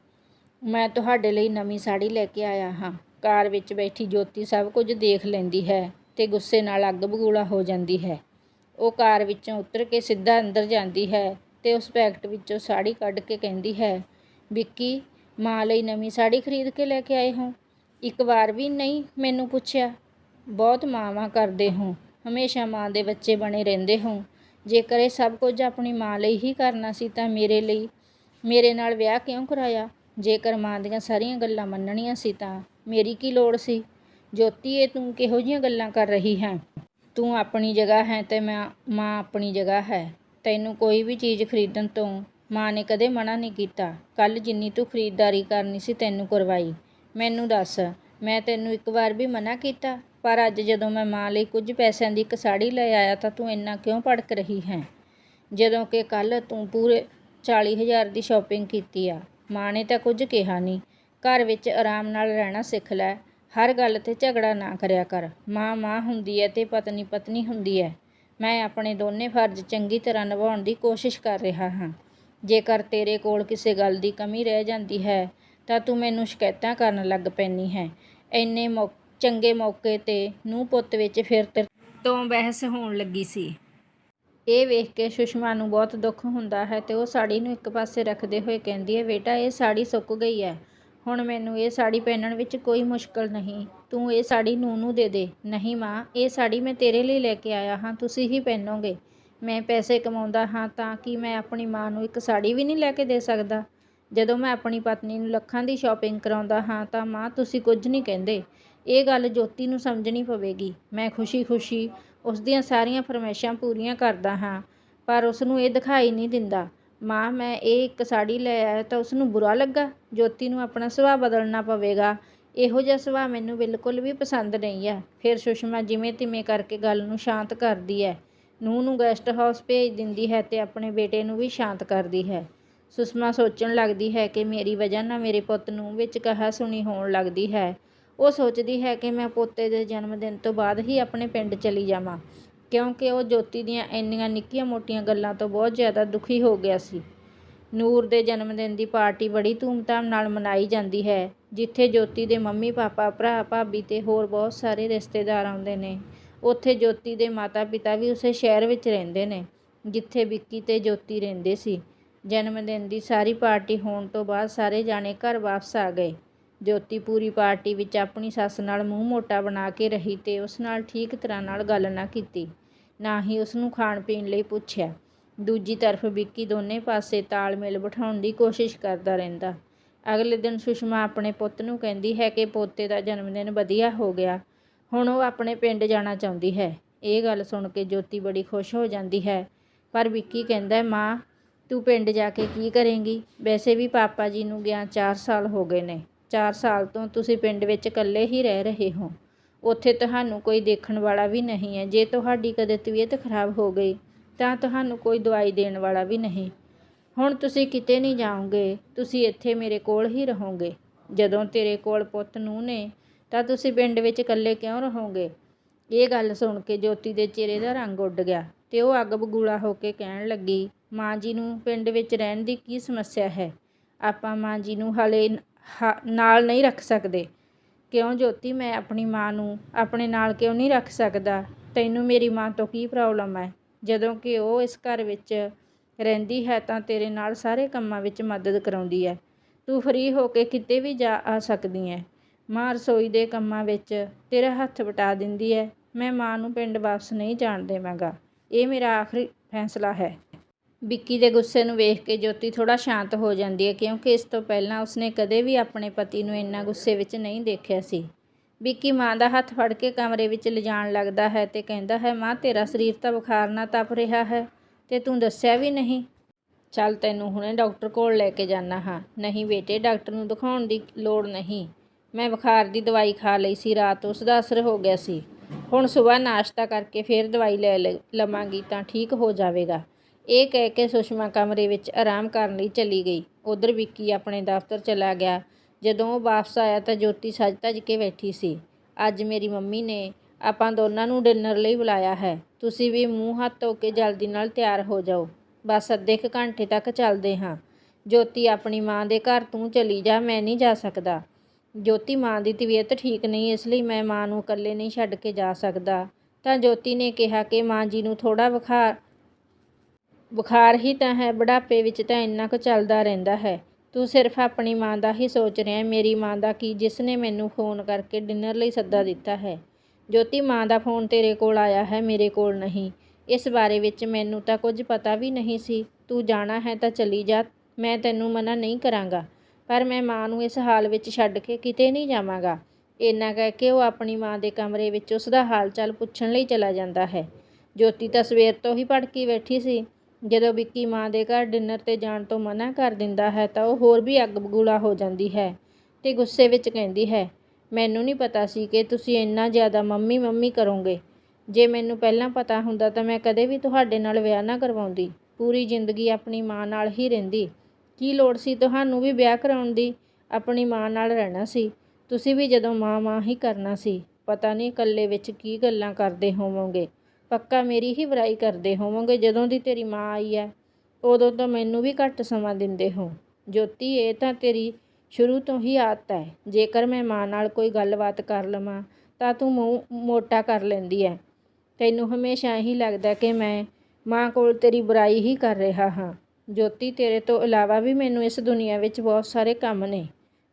A: ਮੈਂ ਤੁਹਾਡੇ ਲਈ ਨਵੀਂ ਸਾੜੀ ਲੈ ਕੇ ਆਇਆ ਹਾਂ। ਕਾਰ ਵਿੱਚ ਬੈਠੀ ਜੋਤੀ ਸਭ ਕੁਝ ਦੇਖ ਲੈਂਦੀ ਹੈ ਤੇ ਗੁੱਸੇ ਨਾਲ ਅੱਗ ਬਗੂਲਾ ਹੋ ਜਾਂਦੀ ਹੈ। ਉਹ ਕਾਰ ਵਿੱਚੋਂ ਉਤਰ ਕੇ ਸਿੱਧਾ ਅੰਦਰ ਜਾਂਦੀ ਹੈ ਤੇ ਉਸ ਪੈਕਟ ਵਿੱਚੋਂ ਸਾੜੀ ਕੱਢ ਕੇ ਕਹਿੰਦੀ ਹੈ, ਵਿੱਕੀ, ਮਾਂ ਲਈ ਨਵੀਂ ਸਾੜੀ ਖਰੀਦ ਕੇ ਲੈ ਕੇ ਆਏ ਹੋ? ਇੱਕ ਵਾਰ ਵੀ ਨਹੀਂ ਮੈਨੂੰ ਪੁੱਛਿਆ। ਬਹੁਤ ਮਾਵਾਂ ਕਰਦੇ ਹੋ। ਹਮੇਸ਼ਾ ਮਾਂ ਦੇ ਬੱਚੇ ਬਣੇ ਰਹਿੰਦੇ ਹੋ। ਜੇਕਰ ਇਹ ਸਭ ਕੁਝ ਆਪਣੀ ਮਾਂ ਲਈ ਹੀ ਕਰਨਾ ਸੀ ਤਾਂ ਮੇਰੇ ਲਈ, ਮੇਰੇ ਨਾਲ ਵਿਆਹ ਕਿਉਂ ਕਰਾਇਆ? ਜੇਕਰ ਮਾਂ ਦੀਆਂ ਸਾਰੀਆਂ ਗੱਲਾਂ ਮੰਨਣੀਆਂ ਸੀ ਤਾਂ ਮੇਰੀ ਕੀ ਲੋੜ ਸੀ? ਜੋਤੀ, ਇਹ ਤੂੰ ਕਿਹੋ ਜਿਹੀਆਂ ਗੱਲਾਂ ਕਰ ਰਹੀ ਹੈ? ਤੂੰ ਆਪਣੀ ਜਗ੍ਹਾ ਹੈ ਤੇ ਮੈਂ, ਮਾਂ ਆਪਣੀ ਜਗ੍ਹਾ ਹੈ। ਤੈਨੂੰ ਕੋਈ ਵੀ ਚੀਜ਼ ਖਰੀਦਣ ਤੋਂ ਮਾਂ ਨੇ ਕਦੇ ਮਨਾ ਨਹੀਂ ਕੀਤਾ। ਕੱਲ ਜਿੰਨੀ ਤੂੰ ਖਰੀਦਦਾਰੀ ਕਰਨੀ ਸੀ ਤੈਨੂੰ ਕਰਵਾਈ। ਮੈਨੂੰ ਦੱਸ, ਮੈਂ ਤੈਨੂੰ ਇੱਕ ਵਾਰ ਵੀ ਮਨਾ ਕੀਤਾ? ਪਰ ਅੱਜ ਜਦੋਂ ਮੈਂ ਮਾਂ ਲਈ ਕੁਝ ਪੈਸਿਆਂ ਦੀ ਇੱਕ ਸਾੜੀ ਲੈ ਆਇਆ ਤਾਂ ਤੂੰ ਇੰਨਾ ਕਿਉਂ ਭੜਕ ਰਹੀ ਹੈ? ਜਦੋਂ ਕਿ ਕੱਲ ਤੂੰ ਪੂਰੇ 40000 ਦੀ ਸ਼ਾਪਿੰਗ ਕੀਤੀ ਆ। ਮਾਂ ਨੇ ਤਾਂ ਕੁਝ ਕਿਹਾ ਨਹੀਂ ਘਰ ਵਿੱਚ ਆਰਾਮ ਨਾਲ ਰਹਿਣਾ ਸਿੱਖ ਲੈ। ਹਰ ਗੱਲ ਤੇ ਝਗੜਾ ਨਾ ਕਰਿਆ ਕਰ। ਮਾਂ ਮਾਂ ਹੁੰਦੀ ਹੈ ਤੇ ਪਤਨੀ ਪਤਨੀ ਹੁੰਦੀ ਹੈ ਮੈਂ ਆਪਣੇ ਦੋਨੇ ਫਰਜ਼ ਚੰਗੀ ਤਰ੍ਹਾਂ ਨਿਭਾਉਣ ਦੀ ਕੋਸ਼ਿਸ਼ ਕਰ ਰਿਹਾ ਹਾਂ। ਜੇਕਰ ਤੇਰੇ ਕੋਲ ਕਿਸੇ ਗੱਲ ਦੀ ਕਮੀ ਰਹਿ ਜਾਂਦੀ ਹੈ, ਤਾਂ ਤੂੰ ਮੈਨੂੰ ਸ਼ਿਕਾਇਤਾਂ ਕਰਨ ਲੱਗ ਪੈਣੀ ਹੈ। ਇੰਨੇ ਮੌ, ਚੰਗੇ ਮੌਕੇ ਤੇ ਨੂੰ ਪੁੱਤ ਵਿੱਚ ਫਿਰ ਤੋਂ ਬਹਿਸ ਹੋਣ ਲੱਗੀ ਸੀ। ਇਹ ਵੇਖ ਕੇ ਸੁਸ਼ਮਾ ਨੂੰ ਬਹੁਤ ਦੁੱਖ ਹੁੰਦਾ ਹੈ ਤੇ ਉਹ ਸਾੜੀ ਨੂੰ ਇੱਕ ਪਾਸੇ ਰੱਖਦੇ ਹੋਏ ਕਹਿੰਦੀ ਹੈ, ਬੇਟਾ, ਇਹ ਸਾੜੀ ਸੁੱਕ ਗਈ ਹੈ। ਹੁਣ ਮੈਨੂੰ ਇਹ ਸਾੜੀ ਪਹਿਨਣ ਵਿੱਚ ਕੋਈ ਮੁਸ਼ਕਲ ਨਹੀਂ। ਤੂੰ ਇਹ ਸਾੜੀ ਨੂੰ ਨੂੰ ਦੇ ਦੇ। ਨਹੀਂ ਮਾਂ, ਇਹ ਸਾੜੀ ਮੈਂ ਤੇਰੇ ਲਈ ਲੈ ਕੇ ਆਇਆ ਹਾਂ, ਤੁਸੀਂ ਹੀ ਪਹਿਨੋਗੇ। ਮੈਂ ਪੈਸੇ ਕਮਾਉਂਦਾ ਹਾਂ ਤਾਂ ਕਿ ਮੈਂ ਆਪਣੀ ਮਾਂ ਨੂੰ ਇੱਕ ਸਾੜੀ ਵੀ ਨਹੀਂ ਲੈ ਕੇ ਦੇ ਸਕਦਾ? ਜਦੋਂ ਮੈਂ ਆਪਣੀ ਪਤਨੀ ਨੂੰ ਲੱਖਾਂ ਦੀ ਸ਼ਾਪਿੰਗ ਕਰਾਉਂਦਾ ਹਾਂ ਤਾਂ ਮਾਂ, ਤੁਸੀਂ ਕੁਝ ਨਹੀਂ ਕਹਿੰਦੇ। ਇਹ ਗੱਲ ਜੋਤੀ ਨੂੰ ਸਮਝਣੀ ਪਵੇਗੀ। ਮੈਂ ਖੁਸ਼ੀ-ਖੁਸ਼ੀ ਉਸ ਦੀਆਂ ਸਾਰੀਆਂ ਫਰਮਾਇਸ਼ਾਂ ਪੂਰੀਆਂ ਕਰਦਾ ਹਾਂ, ਪਰ ਉਸ ਨੂੰ ਇਹ ਦਿਖਾਈ ਨਹੀਂ ਦਿੰਦਾ। ਮਾਂ, ਮੈਂ ਇਹ ਇੱਕ ਸਾੜੀ ਲੈ ਆਇਆ ਤਾਂ ਉਸ ਨੂੰ ਬੁਰਾ ਲੱਗਾ। ਜੋਤੀ ਨੂੰ ਆਪਣਾ ਸੁਭਾਅ ਬਦਲਣਾ ਪਵੇਗਾ। ਇਹੋ ਜਿਹਾ ਸੁਭਾਅ ਮੈਨੂੰ ਬਿਲਕੁਲ ਵੀ ਪਸੰਦ ਨਹੀਂ ਹੈ। ਫਿਰ ਸੁਸ਼ਮਾ ਜਿਵੇਂ ਤਿਵੇਂ ਕਰਕੇ ਗੱਲ ਨੂੰ ਸ਼ਾਂਤ ਕਰਦੀ ਹੈ। ਨੂੰਹ ਨੂੰ ਗੈਸਟ ਹਾਊਸ ਭੇਜ ਦਿੰਦੀ ਹੈ ਤੇ ਆਪਣੇ ਬੇਟੇ ਨੂੰ ਵੀ ਸ਼ਾਂਤ ਕਰਦੀ ਹੈ। ਸੁਸ਼ਮਾ ਸੋਚਣ ਲੱਗਦੀ ਹੈ ਕਿ ਮੇਰੀ ਵਜ੍ਹਾ ਨਾਲ ਮੇਰੇ ਪੁੱਤ ਨੂੰ ਵਿੱਚ ਕਹਾ ਸੁਣੀ ਹੋਣ ਲੱਗਦੀ ਹੈ। ਉਹ ਸੋਚਦੀ ਹੈ ਕਿ ਮੈਂ ਪੋਤੇ ਦੇ ਜਨਮ ਦਿਨ ਤੋਂ ਬਾਅਦ ਹੀ ਆਪਣੇ ਪਿੰਡ ਚਲੀ ਜਾਵਾਂ, ਕਿਉਂਕਿ ਉਹ ਜੋਤੀ ਦੀਆਂ ਇੰਨੀਆਂ ਨਿੱਕੀਆਂ ਮੋਟੀਆਂ ਗੱਲਾਂ ਤੋਂ ਬਹੁਤ ਜ਼ਿਆਦਾ ਦੁਖੀ ਹੋ ਗਿਆ ਸੀ। ਨੂਰ ਦੇ ਜਨਮ ਦਿਨ ਦੀ ਪਾਰਟੀ ਬੜੀ ਧੂਮਧਾਮ ਨਾਲ ਮਨਾਈ ਜਾਂਦੀ ਹੈ, ਜਿੱਥੇ ਜੋਤੀ ਦੇ ਮੰਮੀ, ਪਾਪਾ, ਭਰਾ, ਭਾਬੀ ਤੇ ਹੋਰ ਬਹੁਤ ਸਾਰੇ ਰਿਸ਼ਤੇਦਾਰ ਆਉਂਦੇ ਨੇ। ਉੱਥੇ ਜੋਤੀ ਦੇ ਮਾਤਾ ਪਿਤਾ ਵੀ ਉਸੇ ਸ਼ਹਿਰ ਵਿੱਚ ਰਹਿੰਦੇ ਨੇ, ਜਿੱਥੇ ਵਿੱਕੀ ਤੇ ਜੋਤੀ ਰਹਿੰਦੇ ਸੀ। ਜਨਮ ਦਿਨ ਦੀ ਸਾਰੀ ਪਾਰਟੀ ਹੋਣ ਤੋਂ ਬਾਅਦ ਸਾਰੇ ਜਾਣੇ ਘਰ ਵਾਪਸ ਆ ਗਏ। ਜੋਤੀ ਪੂਰੀ ਪਾਰਟੀ ਵਿੱਚ ਆਪਣੀ ਸੱਸ ਨਾਲ ਮੂੰਹ ਮੋਟਾ ਬਣਾ ਕੇ ਰਹੀ ਤੇ ਉਸ ਨਾਲ ਠੀਕ ਤਰ੍ਹਾਂ ਨਾਲ ਗੱਲ ਨਾ ਕੀਤੀ, ਨਾ ਹੀ ਉਸ ਨੂੰ ਖਾਣ ਪੀਣ ਲਈ ਪੁੱਛਿਆ। ਦੂਜੀ ਤਰਫ ਵਿੱਕੀ ਦੋਨੇ ਪਾਸੇ ਤਾਲਮੇਲ ਬਿਠਾਉਣ ਦੀ ਕੋਸ਼ਿਸ਼ ਕਰਦਾ ਰਹਿੰਦਾ। ਅਗਲੇ ਦਿਨ ਸੁਸ਼ਮਾ ਆਪਣੇ ਪੁੱਤ ਨੂੰ ਕਹਿੰਦੀ ਹੈ ਕਿ ਪੋਤੇ ਦਾ ਜਨਮ ਦਿਨ ਵਧੀਆ ਹੋ ਗਿਆ। ਹੁਣ ਉਹ ਆਪਣੇ ਪਿੰਡ ਜਾਣਾ ਚਾਹੁੰਦੀ ਹੈ। ਇਹ ਗੱਲ ਸੁਣ ਕੇ ਜੋਤੀ ਬੜੀ ਖੁਸ਼ ਹੋ ਜਾਂਦੀ ਹੈ। ਪਰ ਵਿੱਕੀ ਕਹਿੰਦਾ, ਮਾਂ, ਤੂੰ ਪਿੰਡ ਜਾ ਕੇ ਕੀ ਕਰੇਂਗੀ? ਵੈਸੇ ਵੀ ਪਾਪਾ ਜੀ ਨੂੰ ਗਿਆ 4 ਸਾਲ ਹੋ ਗਏ ਨੇ। 4 ਸਾਲ ਤੋਂ ਤੁਸੀਂ ਪਿੰਡ ਵਿੱਚ ਇਕੱਲੇ ਹੀ ਰਹਿ ਰਹੇ ਹੋ। ਉੱਥੇ ਤੁਹਾਨੂੰ ਕੋਈ ਦੇਖਣ ਵਾਲਾ ਵੀ ਨਹੀਂ ਹੈ। ਜੇ ਤੁਹਾਡੀ ਕਦੇ ਤਬੀਅਤ ਖਰਾਬ ਹੋ ਗਈ, ਤਾਂ ਤੁਹਾਨੂੰ ਕੋਈ ਦਵਾਈ ਦੇਣ ਵਾਲਾ ਵੀ ਨਹੀਂ। ਹੁਣ ਤੁਸੀਂ ਕਿਤੇ ਨਹੀਂ ਜਾਓਗੇ, ਤੁਸੀਂ ਇੱਥੇ ਮੇਰੇ ਕੋਲ ਹੀ ਰਹੋਗੇ। ਜਦੋਂ ਤੇਰੇ ਕੋਲ ਪੁੱਤ ਨੂੰ ਨੇ, ਤਾਂ ਤੁਸੀਂ ਪਿੰਡ ਵਿੱਚ ਇਕੱਲੇ ਕਿਉਂ ਰਹੋਗੇ? ਇਹ ਗੱਲ ਸੁਣ ਕੇ ਜੋਤੀ ਦੇ ਚਿਹਰੇ ਦਾ ਰੰਗ ਉੱਡ ਗਿਆ ਤੇ ਉਹ ਅੱਗ ਬਗੂਲਾ ਹੋ ਕੇ ਕਹਿਣ ਲੱਗੀ, ਮਾਂ ਜੀ ਨੂੰ ਪਿੰਡ ਵਿੱਚ ਰਹਿਣ ਦੀ ਕੀ ਸਮੱਸਿਆ ਹੈ? ਆਪਾਂ ਮਾਂ ਜੀ ਨੂੰ ਹਾਲੇ ਨਾਲ ਨਹੀਂ ਰੱਖ ਸਕਦੇ। ਕਿਉਂ ਜੋਤੀ, ਮੈਂ ਆਪਣੀ ਮਾਂ ਨੂੰ ਆਪਣੇ ਨਾਲ ਕਿਉਂ ਨਹੀਂ ਰੱਖ ਸਕਦਾ? ਤੈਨੂੰ ਮੇਰੀ ਮਾਂ ਤੋਂ ਕੀ ਪ੍ਰੋਬਲਮ ਹੈ? ਜਦੋਂ ਕਿ ਉਹ ਇਸ ਘਰ ਵਿੱਚ ਰਹਿੰਦੀ ਹੈ ਤਾਂ ਤੇਰੇ ਨਾਲ ਸਾਰੇ ਕੰਮਾਂ ਵਿੱਚ ਮਦਦ ਕਰਾਉਂਦੀ ਹੈ। ਤੂੰ ਫਰੀ ਹੋ ਕੇ ਕਿਤੇ ਵੀ ਜਾ ਆ ਸਕਦੀ ਹੈ। ਮਾਂ ਰਸੋਈ ਦੇ ਕੰਮਾਂ ਵਿੱਚ ਤੇਰਾ ਹੱਥ ਵਟਾ ਦਿੰਦੀ ਹੈ। ਮੈਂ ਮਾਂ ਨੂੰ ਪਿੰਡ ਵਾਪਸ ਨਹੀਂ ਜਾਣ ਦੇਵਾਂਗਾ। ਇਹ ਮੇਰਾ ਆਖਰੀ ਫੈਸਲਾ ਹੈ। ਵਿੱਕੀ ਦੇ ਗੁੱਸੇ ਨੂੰ ਵੇਖ ਕੇ ਜੋਤੀ ਥੋੜਾ ਸ਼ਾਂਤ ਹੋ ਜਾਂਦੀ ਹੈ ਕਿਉਂਕਿ ਇਸ ਤੋਂ ਪਹਿਲਾਂ ਉਸਨੇ ਕਦੇ ਵੀ ਆਪਣੇ ਪਤੀ ਨੂੰ ਇੰਨਾ ਗੁੱਸੇ ਵਿੱਚ ਨਹੀਂ ਦੇਖਿਆ ਸੀ। ਵਿੱਕੀ ਮਾਂ ਦਾ ਹੱਥ ਫੜ ਕੇ ਕਮਰੇ ਵਿੱਚ ਲਿਜਾਣ ਲੱਗਦਾ ਹੈ ਤੇ ਕਹਿੰਦਾ ਹੈ, ਮਾਂ, ਤੇਰਾ ਸਰੀਰ ਤਾਂ ਬੁਖਾਰ ਨਾਲ ਤਪ ਰਿਹਾ ਹੈ ਤੇ ਤੂੰ ਦੱਸਿਆ ਵੀ ਨਹੀਂ। ਚੱਲ ਤੈਨੂੰ ਹੁਣੇ ਡਾਕਟਰ ਕੋਲ ਲੈ ਕੇ ਜਾਣਾ ਹਾਂ। ਨਹੀਂ ਬੇਟੇ, ਡਾਕਟਰ ਨੂੰ ਦਿਖਾਉਣ ਦੀ ਲੋੜ ਨਹੀਂ। ਮੈਂ ਬੁਖਾਰ ਦੀ ਦਵਾਈ ਖਾ ਲਈ ਸੀ, ਰਾਤ ਉਸ ਦਾ ਅਸਰ ਹੋ ਗਿਆ ਸੀ। ਹੁਣ ਸਵੇਰ ਨਾਸ਼ਤਾ ਕਰਕੇ ਫਿਰ ਦਵਾਈ ਲੈ, ਲਵਾਂਗੀ ਤਾਂ ਠੀਕ ਹੋ ਜਾਵੇਗਾ। ਇਹ ਕਹਿ ਕੇ ਸੁਸ਼ਮਾ ਕਮਰੇ ਵਿੱਚ ਆਰਾਮ ਕਰਨ ਲਈ ਚਲੀ ਗਈ। ਉਧਰ ਵਿੱਕੀ ਆਪਣੇ ਦਫ਼ਤਰ ਚਲਾ ਗਿਆ। ਜਦੋਂ ਉਹ ਵਾਪਸ ਆਇਆ ਤਾਂ ਜੋਤੀ ਸੱਜ ਧੱਜ ਕੇ ਬੈਠੀ ਸੀ। ਅੱਜ ਮੇਰੀ ਮੰਮੀ ਨੇ ਆਪਾਂ ਦੋਨਾਂ ਨੂੰ ਡਿਨਰ ਲਈ ਬੁਲਾਇਆ ਹੈ। ਤੁਸੀਂ ਵੀ ਮੂੰਹ ਹੱਥ ਧੋ ਕੇ ਜਲਦੀ ਨਾਲ ਤਿਆਰ ਹੋ ਜਾਓ। ਬਸ ਅੱਧੇ ਕੁ ਘੰਟੇ ਤੱਕ ਚੱਲਦੇ ਹਾਂ। ਜੋਤੀ ਆਪਣੀ ਮਾਂ ਦੇ ਘਰ ਤੂੰ ਚਲੀ ਜਾ, ਮੈਂ ਨਹੀਂ ਜਾ ਸਕਦਾ। ਜੋਤੀ ਮਾਂ ਦੀ ਤਬੀਅਤ ਠੀਕ ਨਹੀਂ, ਇਸ ਲਈ ਮੈਂ ਮਾਂ ਨੂੰ ਇਕੱਲੇ ਨਹੀਂ ਛੱਡ ਕੇ ਜਾ ਸਕਦਾ। ਤਾਂ ਜੋਤੀ ਨੇ ਕਿਹਾ ਕਿ ਮਾਂ ਜੀ ਨੂੰ ਥੋੜਾ ਬੁਖਾਰ ਬੁਖਾਰ ਹੀ ਤਾਂ ਹੈ, ਬੁਢਾਪੇ ਵਿੱਚ ਤਾਂ ਇੰਨਾ ਕੁ ਚੱਲਦਾ ਰਹਿੰਦਾ ਹੈ। ਤੂੰ ਸਿਰਫ ਆਪਣੀ ਮਾਂ ਦਾ ਹੀ ਸੋਚ ਰਿਹਾ ਮੇਰੀ ਮਾਂ ਦਾ ਕੀ, ਜਿਸ ਨੇ ਮੈਨੂੰ ਫੋਨ ਕਰਕੇ ਡਿਨਰ ਲਈ ਸੱਦਾ ਦਿੱਤਾ ਹੈ। ਜੋਤੀ, ਮਾਂ ਦਾ ਫੋਨ ਤੇਰੇ ਕੋਲ ਆਇਆ ਹੈ, ਮੇਰੇ ਕੋਲ ਨਹੀਂ। ਇਸ ਬਾਰੇ ਵਿੱਚ ਮੈਨੂੰ ਤਾਂ ਕੁਝ ਪਤਾ ਵੀ ਨਹੀਂ ਸੀ। ਤੂੰ ਜਾਣਾ ਹੈ ਤਾਂ ਚਲੀ ਜਾ, ਮੈਂ ਤੈਨੂੰ ਮਨਾ ਨਹੀਂ ਕਰਾਂਗਾ। ਪਰ ਮੈਂ ਮਾਂ ਨੂੰ ਇਸ ਹਾਲ ਵਿੱਚ ਛੱਡ ਕੇ ਕਿਤੇ ਨਹੀਂ ਜਾਵਾਂਗਾ। ਇੰਨਾ ਕਹਿ ਕੇ ਉਹ ਆਪਣੀ ਮਾਂ ਦੇ ਕਮਰੇ ਵਿੱਚ ਉਸ ਦਾ ਹਾਲ ਚਾਲ ਪੁੱਛਣ ਲਈ ਚਲਾ ਜਾਂਦਾ ਹੈ। ਜੋਤੀ ਤਾਂ ਸਵੇਰ ਤੋਂ ਹੀ ਭੜਕੀ ਬੈਠੀ ਸੀ। ਜਦੋਂ ਵਿੱਕੀ ਮਾਂ ਦੇ ਘਰ ਡਿਨਰ ਤੇ ਜਾਣ ਤੋਂ ਮਨਾ ਕਰ ਦਿੰਦਾ ਹੈ ਤਾਂ ਉਹ ਹੋਰ ਵੀ ਅੱਗ ਬਗੂਲਾ ਹੋ ਜਾਂਦੀ ਹੈ ਤੇ ਗੁੱਸੇ ਵਿੱਚ ਕਹਿੰਦੀ ਹੈ, ਮੈਨੂੰ ਨਹੀਂ ਪਤਾ ਸੀ ਕਿ ਤੁਸੀਂ ਇੰਨਾ ਜ਼ਿਆਦਾ ਮੰਮੀ ਮੰਮੀ ਕਰੋਗੇ। ਜੇ ਮੈਨੂੰ ਪਹਿਲਾਂ ਪਤਾ ਹੁੰਦਾ ਤਾਂ ਮੈਂ ਕਦੇ ਵੀ ਤੁਹਾਡੇ ਨਾਲ ਵਿਆਹ ਨਾ ਕਰਵਾਉਂਦੀ। ਪੂਰੀ ਜ਼ਿੰਦਗੀ ਆਪਣੀ ਮਾਂ ਨਾਲ ਹੀ ਰਹਿੰਦੀ। ਕੀ ਲੋੜ ਸੀ ਤੁਹਾਨੂੰ ਵੀ ਵਿਆਹ ਕਰਾਉਣ ਦੀ? ਆਪਣੀ ਮਾਂ ਨਾਲ ਰਹਿਣਾ ਸੀ। ਤੁਸੀਂ ਵੀ ਜਦੋਂ ਮਾਂ ਮਾਂ ਹੀ ਕਰਨਾ ਸੀ। ਪਤਾ ਨਹੀਂ ਇਕੱਲੇ ਵਿੱਚ ਕੀ ਗੱਲਾਂ ਕਰਦੇ ਹੋਵੋਗੇ। ਪੱਕਾ ਮੇਰੀ ਹੀ ਬੁਰਾਈ ਕਰਦੇ ਹੋਵੋਗੇ, ਜਦੋਂ ਦੀ ਤੇਰੀ ਮਾਂ ਆਈ ਹੈ, ਉਦੋਂ ਤੋਂ ਮੈਨੂੰ ਵੀ ਘੱਟ ਸਮਾਂ ਦਿੰਦੇ ਹੋ। ਜੋਤੀ, ਇਹ ਤਾਂ ਤੇਰੀ ਸ਼ੁਰੂ ਤੋਂ ਹੀ ਆਦਤ ਹੈ। ਜੇਕਰ ਮੈਂ ਮਾਂ ਨਾਲ ਕੋਈ ਗੱਲਬਾਤ ਕਰ ਲਵਾਂ, ਤਾਂ ਤੂੰ ਮੂੰਹ ਮੋਟਾ ਕਰ ਲੈਂਦੀ ਹੈ। ਤੈਨੂੰ ਹਮੇਸ਼ਾ ਇਹੀ ਲੱਗਦਾ ਕਿ ਮੈਂ ਮਾਂ ਕੋਲ ਤੇਰੀ ਬੁਰਾਈ ਹੀ ਕਰ ਰਿਹਾ ਹਾਂ। ਜੋਤੀ, ਤੇਰੇ ਤੋਂ ਇਲਾਵਾ ਵੀ ਮੈਨੂੰ ਇਸ ਦੁਨੀਆ ਵਿੱਚ ਬਹੁਤ ਸਾਰੇ ਕੰਮ ਨੇ।